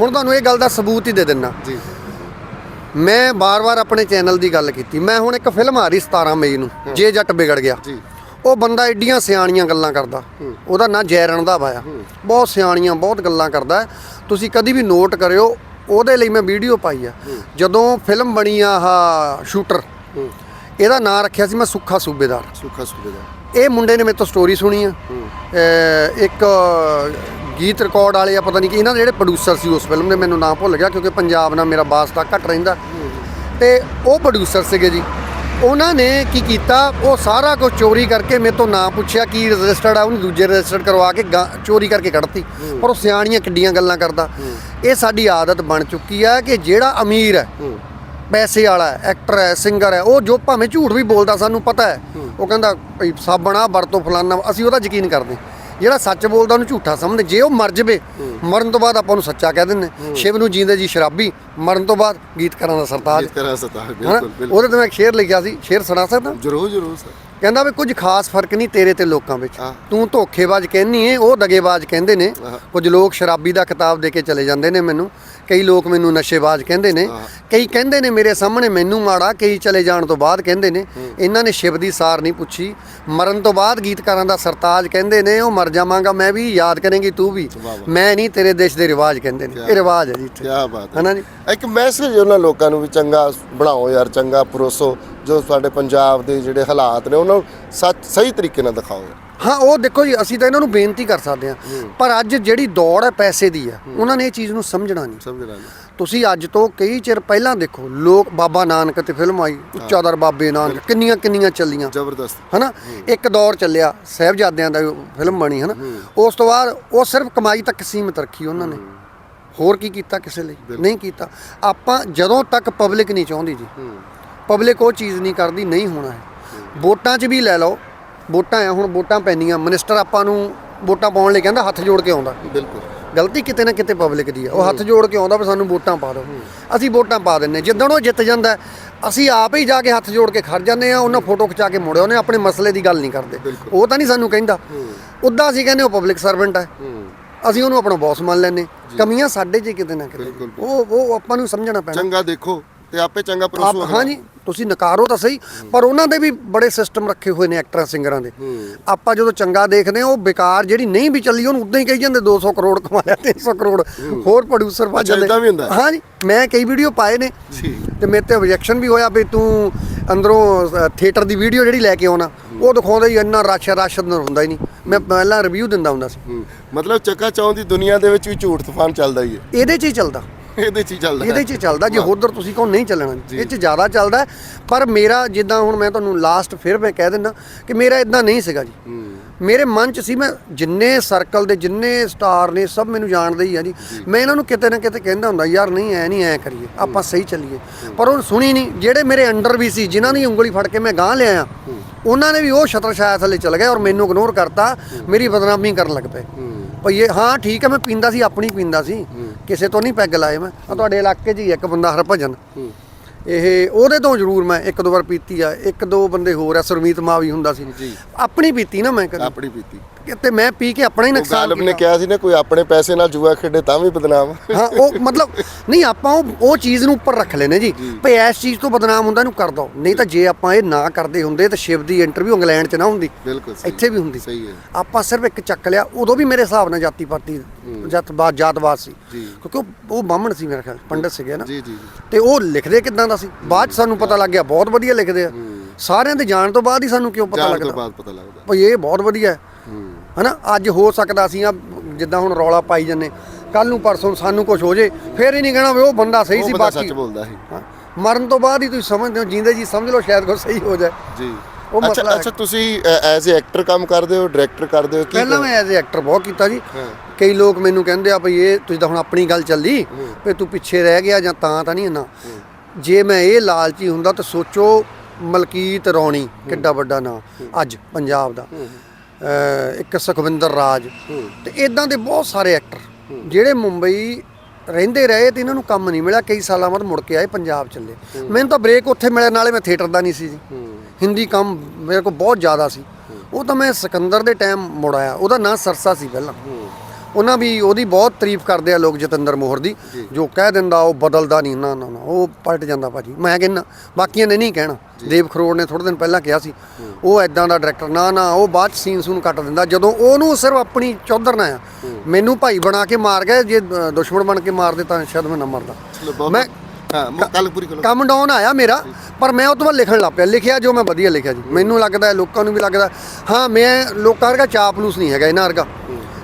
A: ਹੁਣ ਤੁਹਾਨੂੰ ਇਹ ਗੱਲ ਦਾ ਸਬੂਤ ਹੀ ਦੇ ਦਿੰਨਾ।
B: ਜੀ।
A: ਮੈਂ ਬਾਰ-ਬਾਰ ਆਪਣੇ ਚੈਨਲ ਦੀ ਗੱਲ ਕੀਤੀ। ਮੈਂ ਹੁਣ ਇੱਕ ਫਿਲਮ ਆ ਰਹੀ 17 ਮਈ ਨੂੰ ਜੇ ਜੱਟ ਵਿਗੜ ਗਿਆ।
B: ਜੀ।
A: ਉਹ ਬੰਦਾ ਏਡੀਆਂ ਸਿਆਣੀਆਂ ਗੱਲਾਂ ਕਰਦਾ। ਉਹਦਾ ਨਾਂ ਜੈ ਰਣਧਾਵਾ ਆ। ਬਹੁਤ ਸਿਆਣੀਆਂ ਬਹੁਤ ਗੱਲਾਂ ਕਰਦਾ। ਤੁਸੀਂ ਕਦੀ ਵੀ ਨੋਟ ਕਰਿਓ ਉਹਦੇ ਲਈ ਮੈਂ ਵੀਡੀਓ ਪਾਈ ਆ। ਜਦੋਂ ਫਿਲਮ ਬਣੀ ਆ ਆਹ ਸ਼ੂਟਰ ਇਹਦਾ ਨਾਂ ਰੱਖਿਆ ਸੀ ਮੈਂ ਸੁੱਖਾ ਸੂਬੇਦਾਰ।
B: ਸੁੱਖਾ ਦਾ
A: ਇਹ ਮੁੰਡੇ ਨੇ ਮੇਰੇ ਤੋਂ ਸਟੋਰੀ ਸੁਣੀ ਆ। ਅਹ ਇੱਕ ਗੀਤ ਰਿਕਾਰਡ ਵਾਲੇ ਆ ਪਤਾ ਨਹੀਂ ਕਿ ਇਹਨਾਂ ਦੇ ਜਿਹੜੇ ਪ੍ਰੋਡਿਊਸਰ ਸੀ ਉਸ ਫਿਲਮ ਦੇ ਮੈਨੂੰ ਨਾਮ ਭੁੱਲ ਗਿਆ ਕਿਉਂਕਿ ਪੰਜਾਬ ਨਾਲ ਮੇਰਾ ਵਾਸਤਾ ਘੱਟ ਰਹਿੰਦਾ। ਤੇ ਉਹ ਪ੍ਰੋਡਿਊਸਰ ਸੀਗੇ ਜੀ। ਉਹਨਾਂ ਨੇ ਕੀ ਕੀਤਾ ਉਹ ਸਾਰਾ ਕੁਝ ਚੋਰੀ ਕਰਕੇ ਮੇਰੇ ਤੋਂ ਨਾਂ ਪੁੱਛਿਆ ਕੀ ਰਜਿਸਟਰਡ ਆ ਉਹਨੂੰ ਦੂਜੇ ਰਜਿਸਟਰਡ ਕਰਵਾ ਕੇ ਗਾਂ- ਚੋਰੀ ਕਰਕੇ ਕੱਢਤੀ। ਪਰ ਉਹ ਸਿਆਣੀਆਂ ਕਿੱਡੀਆਂ ਗੱਲਾਂ ਕਰਦਾ। ਇਹ ਸਾਡੀ ਆਦਤ ਬਣ ਚੁੱਕੀ ਆ ਕਿ ਜਿਹੜਾ ਅਮੀਰ ਹੈ। ਪੈਸੇ ਵਾਲਾ ਐਕਟਰ ਹੈ ਸਿੰਗਰ ਹੈ ਉਹ ਜੋ ਭਾਵੇਂ ਝੂਠ ਵੀ ਬੋਲਦਾ ਸਾਨੂੰ ਪਤਾ ਹੈ। ਉਹ ਕਹਿੰਦਾ ਭਈ ਸਾਬਣ ਆ ਵਰਤੋਂ ਫਲਾਨਾ ਅਸੀਂ ਉਹਦਾ ਯਕੀਨ ਕਰਦੇ ਜਿਹੜਾ ਸੱਚ ਬੋਲਦਾ ਉਹਨੂੰ ਝੂਠਾ ਸਮਝਦੇ ਜੇ ਉਹ ਮਰ ਜਵੇ ਮਰਨ ਤੋਂ ਬਾਅਦ ਆਪਾਂ ਉਹਨੂੰ ਸੱਚਾ ਕਹਿ ਦਿੰਦੇ ਸ਼ਿਵ ਨੂੰ ਜੀਂਦੇ ਜੀ ਸ਼ਰਾਬੀ ਮਰਨ ਤੋਂ ਬਾਅਦ ਗੀਤਕਾਰਾਂ ਦਾ ਸਰਤਾਜ।
B: ਤਰ੍ਹਾਂ ਸਤਾ
A: ਹਨਾ?
B: ਬਿਲਕੁਲ ਬਿਲਕੁਲ।
A: ਉਹਦੇ ਤੇ ਮੈਂ ਇੱਕ ਸ਼ੇਰ ਲਿਖਿਆ ਸੀ ਸ਼ੇਰ ਸੁਣਾ ਸਕਦਾ?
B: ਜਰੂਰ ਜਰੂਰ ਸਰ।
A: ਕਹਿੰਦਾ ਵੀ ਕੁਝ ਖਾਸ ਫ਼ਰਕ ਨਹੀਂ ਤੇਰੇ ਤੇ ਲੋਕਾਂ ਵਿੱਚ। ਤੂੰ ਧੋਖੇਬਾਜ਼ ਕਹਿੰਨੀ ਏ ਉਹ ਦਗੇਬਾਜ਼ ਕਹਿੰਦੇ ਨੇ। ਕੁਝ ਲੋਕ ਸ਼ਰਾਬੀ ਦਾ ਖਿਤਾਬ ਦੇ ਕੇ ਚਲੇ ਜਾਂਦੇ ਨੇ ਮੈਨੂੰ। ਕਈ ਲੋਕ ਮੈਨੂੰ ਨਸ਼ੇਬਾਜ਼ ਕਹਿੰਦੇ ਨੇ ਕਈ ਕਹਿੰਦੇ ਨੇ ਮੇਰੇ ਸਾਹਮਣੇ ਮੈਨੂੰ ਮਾੜਾ ਕਈ ਚਲੇ ਜਾਣ ਤੋਂ ਬਾਅਦ ਕਹਿੰਦੇ ਨੇ। ਇਹਨਾਂ ਨੇ ਸ਼ਿਵ ਦੀ ਸਾਰ ਨਹੀਂ ਪੁੱਛੀ। ਮਰਨ ਤੋਂ ਬਾਅਦ ਗੀਤਕਾਰਾਂ ਦਾ ਸਰਤਾਜ ਕਹਿੰਦੇ ਨੇ ਉਹ ਮਰ ਜਾਵਾਂਗਾ ਮੈਂ ਵੀ ਯਾਦ ਕਰੇਂਗੀ ਤੂੰ ਵੀ। ਮੈਂ ਨਹੀਂ ਤੇਰੇ ਦੇਸ਼ ਦੇ ਰਿਵਾਜ ਕਹਿੰਦੇ ਨੇ। ਇਹ ਰਿਵਾਜ ਹੈ ਜੀ
B: ਕੀ ਬਾਤ ਹੈ।
A: ਹਨਾ ਜੀ?
B: ਇੱਕ ਮੈਸੇਜ ਉਹਨਾਂ ਲੋਕਾਂ ਨੂੰ ਵੀ ਚੰਗਾ ਬਣਾਓ ਯਾਰ ਚੰਗਾ ਪਰੋਸੋ ਜੋ ਸਾਡੇ ਪੰਜਾਬ ਦੇ ਜਿਹੜੇ ਹਾਲਾਤ ਨੇ ਉਹਨਾਂ ਨੂੰ ਸਹੀ ਤਰੀਕੇ ਨਾਲ ਦਿਖਾਓ।
A: ਹਾਂ ਉਹ ਦੇਖੋ ਜੀ ਅਸੀਂ ਤਾਂ ਇਹਨਾਂ ਨੂੰ ਬੇਨਤੀ ਕਰ ਸਕਦੇ ਹਾਂ। ਪਰ ਅੱਜ ਜਿਹੜੀ ਦੌੜ ਹੈ ਪੈਸੇ ਦੀ ਹੈ ਉਹਨਾਂ ਨੇ ਇਹ ਚੀਜ਼ ਨੂੰ ਸਮਝਣਾ ਨਹੀਂ।
B: ਸਮਝ ਰਹੇ
A: ਤੁਸੀਂ ਅੱਜ ਤੋਂ ਕਈ ਚਿਰ ਪਹਿਲਾਂ ਦੇਖੋ ਲੋਕ ਬਾਬਾ ਨਾਨਕ ਤੇ ਫਿਲਮ ਆਈ ਉੱਚਾਦਰ ਬਾਬੇ ਨਾਨਕ ਕਿੰਨੀਆਂ ਕਿੰਨੀਆਂ ਚੱਲੀਆਂ।
B: ਜ਼ਬਰਦਸਤ।
A: ਹਨਾ? ਇੱਕ ਦੌਰ ਚੱਲਿਆ ਸਾਹਿਬਜ਼ਾਦਿਆਂ ਦਾ ਫਿਲਮ ਬਣੀ ਹਨਾ? ਉਸ ਤੋਂ ਬਾਅਦ ਉਹ ਸਿਰਫ ਕਮਾਈ ਤੱਕ ਸੀਮਿਤ ਰੱਖੀ ਉਹਨਾਂ ਨੇ। ਹੋਰ ਕੀ ਕੀਤਾ ਕਿਸੇ ਲਈ? ਨਹੀਂ ਕੀਤਾ। ਆਪਾਂ ਜਦੋਂ ਤੱਕ ਪਬਲਿਕ ਨਹੀਂ ਚਾਹੁੰਦੀ ਜੀ ਪਬਲਿਕ ਉਹ ਚੀਜ਼ ਨਹੀਂ ਕਰਦੀ ਨਹੀਂ ਹੋਣਾ ਹੈ। ਵੋਟਾਂ 'ਚ ਵੀ ਲੈ ਲਓ ਵੋਟਾਂ ਆ ਹੁਣ ਵੋਟਾਂ ਪੈਂਦੀਆਂ। ਮਿਨਿਸਟਰ ਆਪਾਂ ਨੂੰ ਵੋਟਾਂ ਪਾਉਣ ਲਈ ਕਹਿੰਦਾ ਹੱਥ ਜੋੜ ਕੇ ਆਉਂਦਾ।
B: ਬਿਲਕੁਲ।
A: ਗਲਤੀ ਕਿਤੇ ਨਾ ਕਿਤੇ ਪਬਲਿਕ ਦੀ ਆ। ਉਹ ਹੱਥ ਜੋੜ ਕੇ ਆਉਂਦਾ ਵੀ ਸਾਨੂੰ ਵੋਟਾਂ ਪਾ ਦਿਓ। ਅਸੀਂ ਵੋਟਾਂ ਪਾ ਦਿੰਨੇ ਜਿੱਦਣ ਉਹ ਜਿੱਤ ਜਾਂਦਾ ਹੈ, ਅਸੀਂ ਆਪ ਹੀ ਜਾ ਕੇ ਹੱਥ ਜੋੜ ਕੇ ਖੜ ਜਾਂਦੇ ਆ ਉਹਨਾਂ ਫੋਟੋ ਖਿਚਾ ਕੇ ਮੁੜਿਆ। ਉਹਨੇ ਆਪਣੇ ਮਸਲੇ ਦੀ ਗੱਲ ਨਹੀਂ ਕਰਦੇ। ਉਹ ਤਾਂ ਨਹੀਂ ਸਾਨੂੰ ਕਹਿੰਦਾ। ਉੱਦਾਂ ਅਸੀਂ ਕਹਿੰਦੇ ਉਹ ਪਬਲਿਕ ਸਰਵੈਂਟ ਹੈ। ਅਸੀਂ ਉਹਨੂੰ ਆਪਣਾ ਬੌਸ ਮੰਨ ਲੈਨੇ ਕਮੀਆਂ ਸਾਡੇ 'ਚ ਹੀ ਕਿਤੇ ਨਾ ਕਿਤੇ। ਉਹ ਉਹ ਆਪਾਂ ਨੂੰ ਸਮਝਣਾ ਪੈਣਾ।
B: ਚੰਗਾ ਦੇਖੋ ਤੇ ਆਪੇ ਚੰਗਾ ਪਰੋਸੋ
A: ਹਾਂਜੀ। ਤੁਸੀਂ ਨਕਾਰੋ ਤਾਂ ਸਹੀ ਪਰ ਉਹਨਾਂ ਦੇ ਵੀ ਬੜੇ ਸਿਸਟਮ ਰੱਖੇ ਹੋਏ ਨੇ ਐਕਟਰਾਂ ਸਿੰਗਰਾਂ ਦੇ। ਆਪਾਂ ਜਦੋਂ ਚੰਗਾ ਦੇਖਦੇ ਆ ਉਹ ਬੇਕਾਰ ਜਿਹੜੀ ਨਹੀਂ ਵੀ ਚੱਲੀ ਉਹਨੂੰ ਉਦਾਂ ਹੀ ਕਹੀ ਜਾਂਦੇ 200 ਕਰੋੜ ਕਮਾਇਆ 300 ਕਰੋੜ ਹੋਰ ਪ੍ਰੋਡਿਊਸਰ ਭੱਜ
B: ਅੱਛਾ, ਏਦਾਂ ਵੀ ਹੁੰਦਾ। ਹੈ?
A: ਹਾਂਜੀ ਮੈਂ ਕਈ ਵੀਡੀਓ ਪਾਏ ਨੇ। ਤੇ ਮੇਰੇ ਤੇ ਆਬਜੈਕਸ਼ਨ ਵੀ ਹੋਇਆ ਵੀ ਤੂੰ ਅੰਦਰੋਂ ਥੀਏਟਰ ਦੀ ਵੀਡੀਓ ਜਿਹੜੀ ਲੈ ਕੇ ਆਉਣਾ ਉਹ ਦਿਖਾਉਂਦਾ ਹੀ ਇੰਨਾ ਰਸ਼ ਰਸ਼ ਹੁੰਦਾ ਹੀ ਨਹੀਂ। ਮੈਂ ਪਹਿਲਾਂ ਰਿਵਿਊ ਦਿੰਦਾ ਹੁੰਦਾ ਸੀ।
B: ਮਤਲਬ ਚੱਕਾ ਚੌਂ ਦੀ ਦੁਨੀਆ ਦੇ ਵਿੱਚ ਵੀ ਝੂਠ ਤੂਫਾਨ ਚੱਲਦਾ ਹੀ ਹੈ।
A: ਇਹਦੇ 'ਚ ਹੀ ਚੱਲਦਾ।
B: ਇਹਦੇ 'ਚ ਹੀ ਚੱਲਦਾ।
A: ਇਹਦੇ 'ਚ ਹੀ ਚੱਲਦਾ ਜੇ ਉਧਰ ਤੁਸੀਂ ਕਹੋ ਨਹੀਂ ਚੱਲਣਾ। ਇਹ 'ਚ ਜ਼ਿਆਦਾ ਚੱਲਦਾ। ਪਰ ਮੇਰਾ ਜਿੱਦਾਂ ਹੁਣ ਮੈਂ ਤੁਹਾਨੂੰ ਲਾਸਟ ਫਿਰ ਮੈਂ ਕਹਿ ਦਿੰਦਾ ਕਿ ਮੇਰਾ ਇਦਾਂ ਨਹੀਂ ਸੀਗਾ ਜੀ। ਮੇਰੇ ਮਨ 'ਚ ਸੀ ਮੈਂ ਜਿੰਨੇ ਸਰਕਲ ਦੇ ਜਿੰਨੇ ਸਟਾਰ ਨੇ ਸਭ ਮੈਨੂੰ ਜਾਣਦੇ ਹੀ ਆ ਜੀ। ਮੈਂ ਇਹਨਾਂ ਨੂੰ ਕਿਤੇ ਨਾ ਕਿਤੇ ਕਹਿੰਦਾ ਹੁੰਦਾ ਯਾਰ ਨਹੀਂ ਐ ਨਹੀਂ ਐ ਕਰੀਏ। ਆਪਾਂ ਸਹੀ ਚੱਲੀਏ। ਪਰ ਉਹ ਸੁਣੀ ਨਹੀਂ ਜਿਹੜੇ ਮੇਰੇ ਅੰਡਰ ਵੀ ਸੀ ਜਿਨ੍ਹਾਂ ਦੀ ਉਂਗਲੀ ਫੜ ਕੇ ਮੈਂ ਗਾਂ ਲਿਆਇਆ ਉਹਨਾਂ ਨੇ ਵੀ ਉਹ ਛਤਰ ਛਾਇਆ ਥੱਲੇ ਚਲ ਗਏ ਔਰ ਮੈਨੂੰ ਇਗਨੋਰ ਕਰਤਾ ਮੇਰੀ ਬਦਨਾਮੀ ਕਰਨ ਲੱਗ ਪਏ। ਭਈ ਇਹ ਹਾਂ ਠੀਕ ਹੈ ਮੈਂ ਪੀਂਦਾ ਸੀ ਆਪਣੀ ਪੀਂਦਾ ਸੀ। ਕਿਸੇ ਤੋਂ ਨਹੀਂ ਪੈਗ ਲਾਏ ਮੈਂ। ਆ ਤੁਹਾਡੇ ਇਲਾਕੇ 'ਚ ਹੀ ਇੱਕ ਬੰਦਾ ਹਰਭਜਨ। ਇਹ ਉਹਦੇ ਤੋਂ ਜ਼ਰੂਰ ਮੈਂ ਇੱਕ ਦੋ ਵਾਰ ਪੀਤੀ ਆ। ਇੱਕ ਦੋ ਬੰਦੇ ਹੋਰ ਆ ਸੁਰਮੀਤ ਮਾਵੀ ਹੁੰਦਾ ਸੀ।
B: ਜੀ।
A: ਆਪਣੀ ਪੀਤੀ ਨਾ ਮੈਂ ਕਦੇ।
B: ਆਪਣੀ ਪੀਤੀ।
A: ਤੇ ਮੈਂ ਪੀ ਕੇ ਆਪਣਾ ਹੀ ਨੁਕਸਾਨ
B: ਗਾਲਬ ਨੇ
A: ਕੀਤਾ।
B: ਕਿਹਾ ਸੀ ਨਾ ਕੋਈ ਆਪਣੇ ਪੈਸੇ ਨਾਲ ਜੂਆ ਖੇਡੇ ਤਾਂ ਵੀ ਬਦਨਾਮ।
A: ਹਾਂ ਉਹ ਮਤਲਬ ਨਹੀਂ ਆਪਾਂ ਉਹ ਉਹ ਚੀਜ਼ ਨੂੰ ਉੱਪਰ ਰੱਖ ਲੈਨੇ ਜੀ। ਭਈ ਇਸ ਚੀਜ਼ ਤੋਂ ਬਦਨਾਮ ਹੁੰਦਾ ਇਹਨੂੰ ਕਰ ਦੋ। ਨਹੀਂ ਤਾਂ ਜੇ ਆਪਾਂ ਇਹ ਨਾ ਕਰਦੇ ਹੁੰਦੇ ਤਾਂ ਸ਼ਿਵ ਦੀ ਇੰਟਰਵਿਊ ਇੰਗਲੈਂਡ 'ਚ ਨਾ ਹੁੰਦੀ।
B: ਬਿਲਕੁਲ ਸਹੀ।
A: ਇੱਥੇ ਵੀ ਹੁੰਦੀ।
B: ਸਹੀ ਹੈ।
A: ਆਪਾਂ ਸਿਰਫ ਇੱਕ ਚੱਕ ਲਿਆ ਉਦੋਂ ਵੀ ਮੇਰੇ ਹਿਸਾਬ ਨਾਲ ਜਾਤੀ ਪਾਤੀ ਜਾਤਵਾਦ ਜਾਤਵਾਦ ਸੀ।
B: ਜੀ।
A: ਕਿਉਂਕਿ ਉਹ- ਉਹ ਬਾਹਮਣ ਸੀ ਮੇਰੇ ਖਿਆਲ ਪੰਡਤ ਸੀਗੇ ਨਾ।
B: ਜੀ ਜੀ ਜੀ।
A: ਤੇ ਉਹ ਲਿਖਦੇ ਕਿਦਾਂ ਦਾ ਸੀ? ਬਾਅਦ ਚ ਸਾਨੂੰ ਪਤਾ ਲੱਗ ਗਿਆ ਬਹੁਤ ਵਧੀਆ ਲਿਖਦੇ ਆ। ਸਾਰਿਆਂ ਦੇ ਜਾਣ ਤੋਂ ਬਾਅਦ ਹੀ ਸਾਨੂੰ ਕਿਉਂ ਪਤਾ
B: ਜਾਣ ਤੋਂ
A: ਲੱਗਦਾ?
B: ਬਾਅਦ ਪਤਾ ਲੱਗਦਾ।
A: ਭਈ ਇਹ ਬਹੁਤ ਵਧੀਆ ਹੂੰ। ਹਨਾ? ਅੱਜ ਹੋ ਸਕਦਾ ਸੀ ਆ ਜਿੱਦਾਂ ਹੁਣ ਰੌਲਾ ਪਾਈ ਜੰਨੇ ਕੱਲ ਨੂੰ ਪਰਸੋਂ ਸਾਨੂੰ ਕੁਝ ਹੋ ਜੇ ਫੇਰ ਹੀ ਨਹੀਂ ਕਹਿਣਾ ਵੀ ਉਹ ਬੰਦਾ ਸਹੀ ਸੀ ਬਾਕੀ
B: ਸੱਚ ਬੋਲਦਾ ਸੀ।
A: ਮਰਨ ਤੋਂ ਬਾਅਦ ਹੀ ਤੁਸੀਂ ਸਮਝਦੇ ਹੋ ਜਿੰਦੇ ਜੀ ਸਮਝ ਲਓ ਸ਼ਾਇਦ ਕੁਝ ਸਹੀ ਹੋ ਜਾਏ।
B: ਜੀ।
A: ਉਹ ਮਸਲਾ ਹੈ।
B: ਅੱਛਾ ਤੁਸੀਂ ਐਜ਼ ਅ ਐਕਟਰ ਕੰਮ ਕਰਦੇ ਹੋ ਡਾਇਰੈਕਟਰ ਕਰਦੇ ਹੋ ਕੀ
A: ਪਹਿਲਾਂ ਮੈਂ ਐਜ਼ ਐਕਟਰ ਬਹੁਤ ਕੀਤਾ ਜੀ। ਕਈ ਲੋਕ ਮੈਨੂੰ ਕਹਿੰਦੇ ਆ ਭਈ ਇਹ ਤੁਸੀਂ ਤਾਂ ਹੁਣ ਆਪਣੀ ਗੱਲ ਚੱਲੀ ਵੀ ਤੂੰ ਪਿੱਛੇ ਰਹਿ ਗਿਆ ਜਾਂ ਤਾਂ ਤਾਂ ਨਹੀਂ ਨਾ ਜੇ ਮੈਂ ਇਹ ਲਾਲਚੀ ਹੁੰਦਾ ਤਾਂ ਸੋਚੋ ਮਲਕੀਤ ਰੌਣੀ ਕਿੱਡਾ ਵੱਡਾ ਨਾਂ ਅੱਜ ਪੰਜਾਬ ਦਾ। ਇੱਕ ਸੁਖਵਿੰਦਰ ਰਾਜ। ਤੇ ਇਦਾਂ ਦੇ ਬਹੁਤ ਸਾਰੇ ਐਕਟਰ ਜਿਹੜੇ ਮੁੰਬਈ ਰਹਿੰਦੇ ਰਹੇ ਤੇ ਇਹਨਾਂ ਨੂੰ ਕੰਮ ਨਹੀਂ ਮਿਲਿਆ ਕਈ ਸਾਲਾਂ ਬਾਅਦ ਮੁੜ ਕੇ ਆਏ ਪੰਜਾਬ ਚੱਲੇ। ਮੈਨੂੰ ਤਾਂ ਬ੍ਰੇਕ ਉੱਥੇ ਮਿਲਿਆ ਨਾਲੇ ਮੈਂ ਥੀਏਟਰ ਦਾ ਨਹੀਂ ਸੀ ਜੀ। ਹਿੰਦੀ ਕੰਮ ਮੇਰੇ ਕੋਲ ਬਹੁਤ ਜ਼ਿਆਦਾ ਸੀ। ਉਹ ਤਾਂ ਮੈਂ ਸਿਕੰਦਰ ਦੇ ਟਾਈਮ ਮੁੜ ਆਇਆ ਉਹਦਾ ਨਾਂ ਸਰਸਾ ਸੀ ਪਹਿਲਾਂ। ਉਹਨਾਂ ਵੀ ਉਹਦੀ ਬਹੁਤ ਤਾਰੀਫ ਕਰਦੇ ਆ ਲੋਕ ਜਤਿੰਦਰ ਮੋਹਰ ਦੀ ਜੋ। ਕਹਿ ਦਿੰਦਾ ਉਹ ਬਦਲਦਾ ਨਹੀਂ ਨਾ ਨਾ ਉਹ ਪਲਟ ਜਾਂਦਾ ਭਾਜੀ। ਮੈਂ ਕਹਿੰਦਾ ਬਾਕੀਆਂ ਨੇ ਨਹੀਂ ਕਹਿਣਾ। ਦੇਵ ਖਰੋੜ ਨੇ ਥੋੜੇ ਦਿਨ ਪਹਿਲਾਂ ਕਿਹਾ ਸੀ ਉਹ ਐਦਾਂ ਦਾ ਡਾਇਰੈਕਟਰ ਨਾ ਨਾ ਉਹ ਬਾਅਦ ਸੀਨ ਸੂਨ ਕੱਟ ਦਿੰਦਾ ਜਦੋਂ ਉਹਨੂੰ ਸਿਰਫ ਆਪਣੀ ਚੌਧਰ ਨਾ ਆ। ਮੈਨੂੰ ਭਾਈ ਬਣਾ ਕੇ ਮਾਰ ਗਿਆ ਜੇ ਦੁਸ਼ਮਣ ਬਣ ਕੇ ਮਾਰਦੇ ਤਾਂ ਸ਼ਾਇਦ ਮੈਂ ਨਾ ਮਰਦਾ। ਮੈਂ ਕੰਮ ਡਾਊਨ ਆਇਆ ਮੇਰਾ ਪਰ ਮੈਂ ਉਹ ਤੋਂ ਬਾਅਦ ਲਿਖਣ ਲੱਗ ਪਿਆ। ਲਿਖਿਆ ਜੋ ਮੈਂ ਵਧੀਆ ਲਿਖਿਆ ਜੀ। ਮੈਨੂੰ ਲੱਗਦਾ ਲੋਕਾਂ ਨੂੰ ਵੀ ਲੱਗਦਾ ਹਾਂ। ਮੈਂ ਲੋਕਾਂ ਵਰਗਾ ਚਾਪਲੂਸ ਨਹੀਂ ਹੈਗਾ ਇਹਨਾਂ ਵਰਗਾ।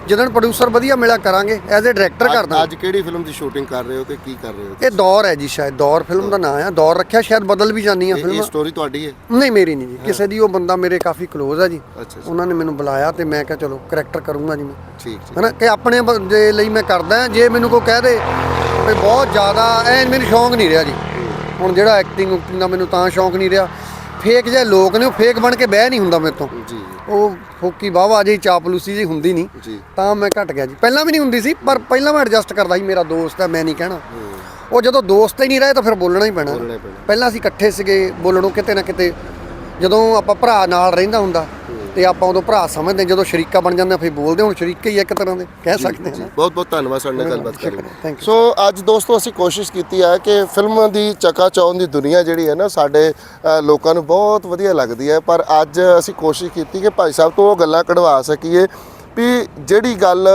A: ਜਦੋਂ ਪ੍ਰੋਡਿਊਸਰ ਵਧੀਆ ਮਿਲਿਆ ਕਰਾਂਗੇ ਐਜ਼ ਅ ਡਾਇਰੈਕਟਰ ਕਰਦਾ।
B: ਅੱਜ ਕਿਹੜੀ ਫਿਲਮ ਦੀ ਸ਼ੂਟਿੰਗ ਕਰ ਰਹੇ ਹੋ ਤੇ ਕੀ ਕਰ ਰਹੇ ਹੋ
A: ਇਹ ਦੌਰ ਹੈ ਜੀ ਸ਼ਾਇਦ ਦੌਰ ਫਿਲਮ ਦਾ ਨਾਮ ਹੈ ਦੌਰ ਰੱਖਿਆ ਸ਼ਾਇਦ ਬਦਲ ਵੀ ਜਾਂਦੀਆਂ
B: ਇਹ- ਇਹ
A: ਫਿਲਮਾਂ।
B: ਸਟੋਰੀ ਤੁਹਾਡੀ ਹੈ?
A: ਨਹੀਂ ਮੇਰੀ ਨਹੀਂ ਜੀ। ਕਿਸੇ ਦੀ ਉਹ ਬੰਦਾ ਮੇਰੇ ਕਾਫੀ ক্লোਜ਼ ਹੈ ਜੀ। ਉਹਨਾਂ ਨੇ ਮੈਨੂੰ ਬੁਲਾਇਆ ਤੇ ਮੈਂ ਕਿਹਾ ਚਲੋ ਕਰੈਕਟਰ ਕਰੂੰਗਾ ਜੀ ਮੈਂ।
B: ਠੀਕ ਠੀਕ।
A: ਹਨਾ ਕਿ ਆਪਣੇ ਬੰਦੇ ਲਈ ਮੈਂ ਕਰਦਾ। ਜੇ ਮੈਨੂੰ ਕੋਈ ਕਹਿ ਦੇ ਵੀ ਬਹੁਤ ਜ਼ਿਆਦਾ ਐ ਮੈਨੂੰ ਸ਼ੌਂਕ ਨਹੀਂ ਰਿਹਾ ਜੀ। ਹੁਣ ਜਿਹੜਾ ਐਕਟਿੰਗ ਦਾ ਮੈਨੂੰ ਤਾਂ ਸ਼ੌਂਕ ਨਹੀਂ ਰਿਹਾ। ਫੇਕ ਜਿਹੇ ਲੋਕ ਨੇ ਉਹ ਫੇਕ ਬਣ ਕੇ ਬਹਿ ਨਹੀਂ ਹੁੰਦਾ ਮੇਰੇ ਤੋਂ।
B: ਜੀ।
A: ਉਹ ਫੋਕੀ ਵਾਵਾ ਜਿਹੀ ਚਾਪਲੂਸੀ ਜੀ ਹੁੰਦੀ ਨਹੀਂ।
B: ਜੀ।
A: ਤਾਂ ਮੈਂ ਘਟ ਗਿਆ ਜੀ। ਪਹਿਲਾਂ ਵੀ ਨਹੀਂ ਹੁੰਦੀ ਸੀ ਪਰ ਪਹਿਲਾਂ ਮੈਂ ਐਡਜਸਟ ਕਰਦਾ ਸੀ ਮੇਰਾ ਦੋਸਤ ਹੈ ਮੈਂ ਨਹੀਂ ਕਹਿਣਾ। ਉਹ ਜਦੋਂ ਦੋਸਤ ਹੀ ਨਹੀਂ ਰਹੇ ਤਾਂ ਫਿਰ ਬੋਲਣਾ ਹੀ ਪੈਣਾ। ਪਹਿਲਾਂ ਅਸੀਂ ਇਕੱਠੇ ਸੀਗੇ ਬੋਲਣੋਂ ਕਿਤੇ ਨਾ ਕਿਤੇ ਜਦੋਂ ਆਪਾਂ ਭਰਾ ਨਾਲ ਰਹਿੰਦਾ ਹੁੰਦਾ ਤੇ ਆਪਾਂ ਉਦੋਂ ਭਰਾ ਸਮਝਦੇ ਜਦੋਂ ਸ਼ਰੀਕਾ ਬਣ ਜਾਂਦੇ ਫਿਰ ਬੋਲਦੇ ਹੁਣ ਸ਼ਰੀਕੇ ਹੀ ਆ ਇੱਕ ਤਰ੍ਹਾਂ ਦੇ ਕਹਿ ਸਕਦੇ ਹਾਂ ਨਾ।
B: ਬਹੁਤ ਬਹੁਤ ਧੰਨਵਾਦ ਸਾਡੇ ਨਾਲ ਗੱਲਬਾਤ ਕਰਨ
A: thank
B: ਲਈ
A: you.
B: ਸੋ ਅੱਜ ਦੋਸਤੋ ਅਸੀਂ ਕੋਸ਼ਿਸ਼ ਕੀਤੀ ਹੈ ਕਿ ਫਿਲਮਾਂ ਦੀ ਚਕਾਚੌਂਧ ਦੀ ਦੁਨੀਆ ਜਿਹੜੀ ਹੈ ਨਾ ਸਾਡੇ ਅ, ਲੋਕਾਂ ਨੂੰ ਬਹੁਤ ਵਧੀਆ ਲੱਗਦੀ ਹੈ ਪਰ ਅੱਜ ਅਸੀਂ ਕੋਸ਼ਿਸ਼ ਕੀਤੀ ਕਿ ਭਾਈ ਸਾਹਿਬ ਤੋਂ ਉਹ ਗੱਲਾਂ ਕਢਵਾ ਸਕੀਏ ਵੀ ਜਿਹੜੀ ਗੱਲ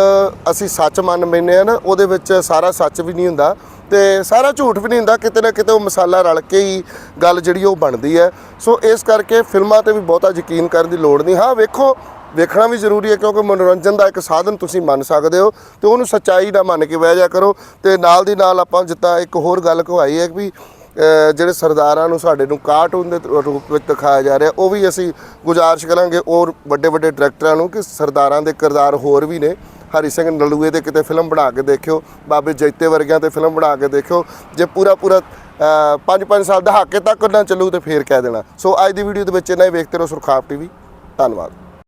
B: ਅਸੀਂ ਸੱਚ ਮੰਨ ਮੈਨੇ ਆ ਨਾ ਉਹਦੇ ਵਿੱਚ ਸਾਰਾ ਸੱਚ ਵੀ ਨਹੀਂ ਹੁੰਦਾ ਤੇ ਸਾਰਾ ਝੂਠ ਵੀ ਨਹੀਂ ਹੁੰਦਾ, ਕਿਤੇ ਨਾ ਕਿਤੇ ਉਹ ਮਸਾਲਾ ਰਲ ਕੇ ਹੀ ਗੱਲ ਜਿਹੜੀ ਉਹ ਬਣਦੀ ਹੈ। ਸੋ ਇਸ ਕਰਕੇ ਫਿਲਮਾਂ ਤੇ ਵੀ ਬਹੁਤਾ ਯਕੀਨ ਕਰਨ ਦੀ ਲੋੜ ਨਹੀਂ। ਹਾਂ, ਵੇਖੋ, ਵੇਖਣਾ ਵੀ ਜ਼ਰੂਰੀ ਹੈ ਕਿਉਂਕਿ ਮਨੋਰੰਜਨ ਦਾ ਇੱਕ ਸਾਧਨ ਤੁਸੀਂ ਮੰਨ ਸਕਦੇ ਹੋ ਤੇ ਉਹਨੂੰ ਸੱਚਾਈ ਦਾ ਮੰਨ ਕੇ ਬਹਿ ਜਾ ਕਰੋ ਤੇ ਨਾਲ ਦੀ ਨਾਲ ਆਪਾਂ ਜਿੱਦਾਂ ਇੱਕ ਹੋਰ ਗੱਲ ਕਹਾਈ ਹੈ ਵੀ ਜਿਹੜੇ ਸਰਦਾਰਾਂ ਨੂੰ ਸਾਡੇ ਨੂੰ ਕਾਰਟੂਨ ਦੇ ਰੂਪ ਵਿੱਚ ਦਿਖਾਇਆ ਜਾ ਰਿਹਾ, ਉਹ ਵੀ ਅਸੀਂ ਗੁਜ਼ਾਰਿਸ਼ ਕਰਾਂਗੇ ਔਰ ਵੱਡੇ ਵੱਡੇ ਡਾਇਰੈਕਟਰਾਂ ਨੂੰ ਕਿ ਸਰਦਾਰਾਂ ਦੇ ਕਿਰਦਾਰ ਹੋਰ ਵੀ ਨੇ। ਹਰੀ ਸਿੰਘ ਨਲੂਏ ਦੇ ਕਿਤੇ ਫਿਲਮ ਬਣਾ ਕੇ ਦੇਖਿਓ, ਬਾਬੇ ਜੈਤੇ ਵਰਗਿਆਂ ਤੇ ਫਿਲਮ ਬਣਾ ਕੇ ਦੇਖਿਓ, ਜੇ ਪੂਰਾ ਪੂਰਾ 5-5 ਸਾਲ ਦਹਾਕੇ ਤੱਕ ਨਾ ਚੱਲੂ ਤੇ ਫੇਰ ਕਹਿ ਦੇਣਾ। ਸੋ ਅੱਜ ਦੀ ਵੀਡੀਓ ਦੇ ਵਿੱਚ ਇਹਨਾਂ ਹੀ, ਵੇਖਦੇ ਰਹੋ ਸੁਰਖਾਪ ਟੀਵੀ ਧੰਨਵਾਦ।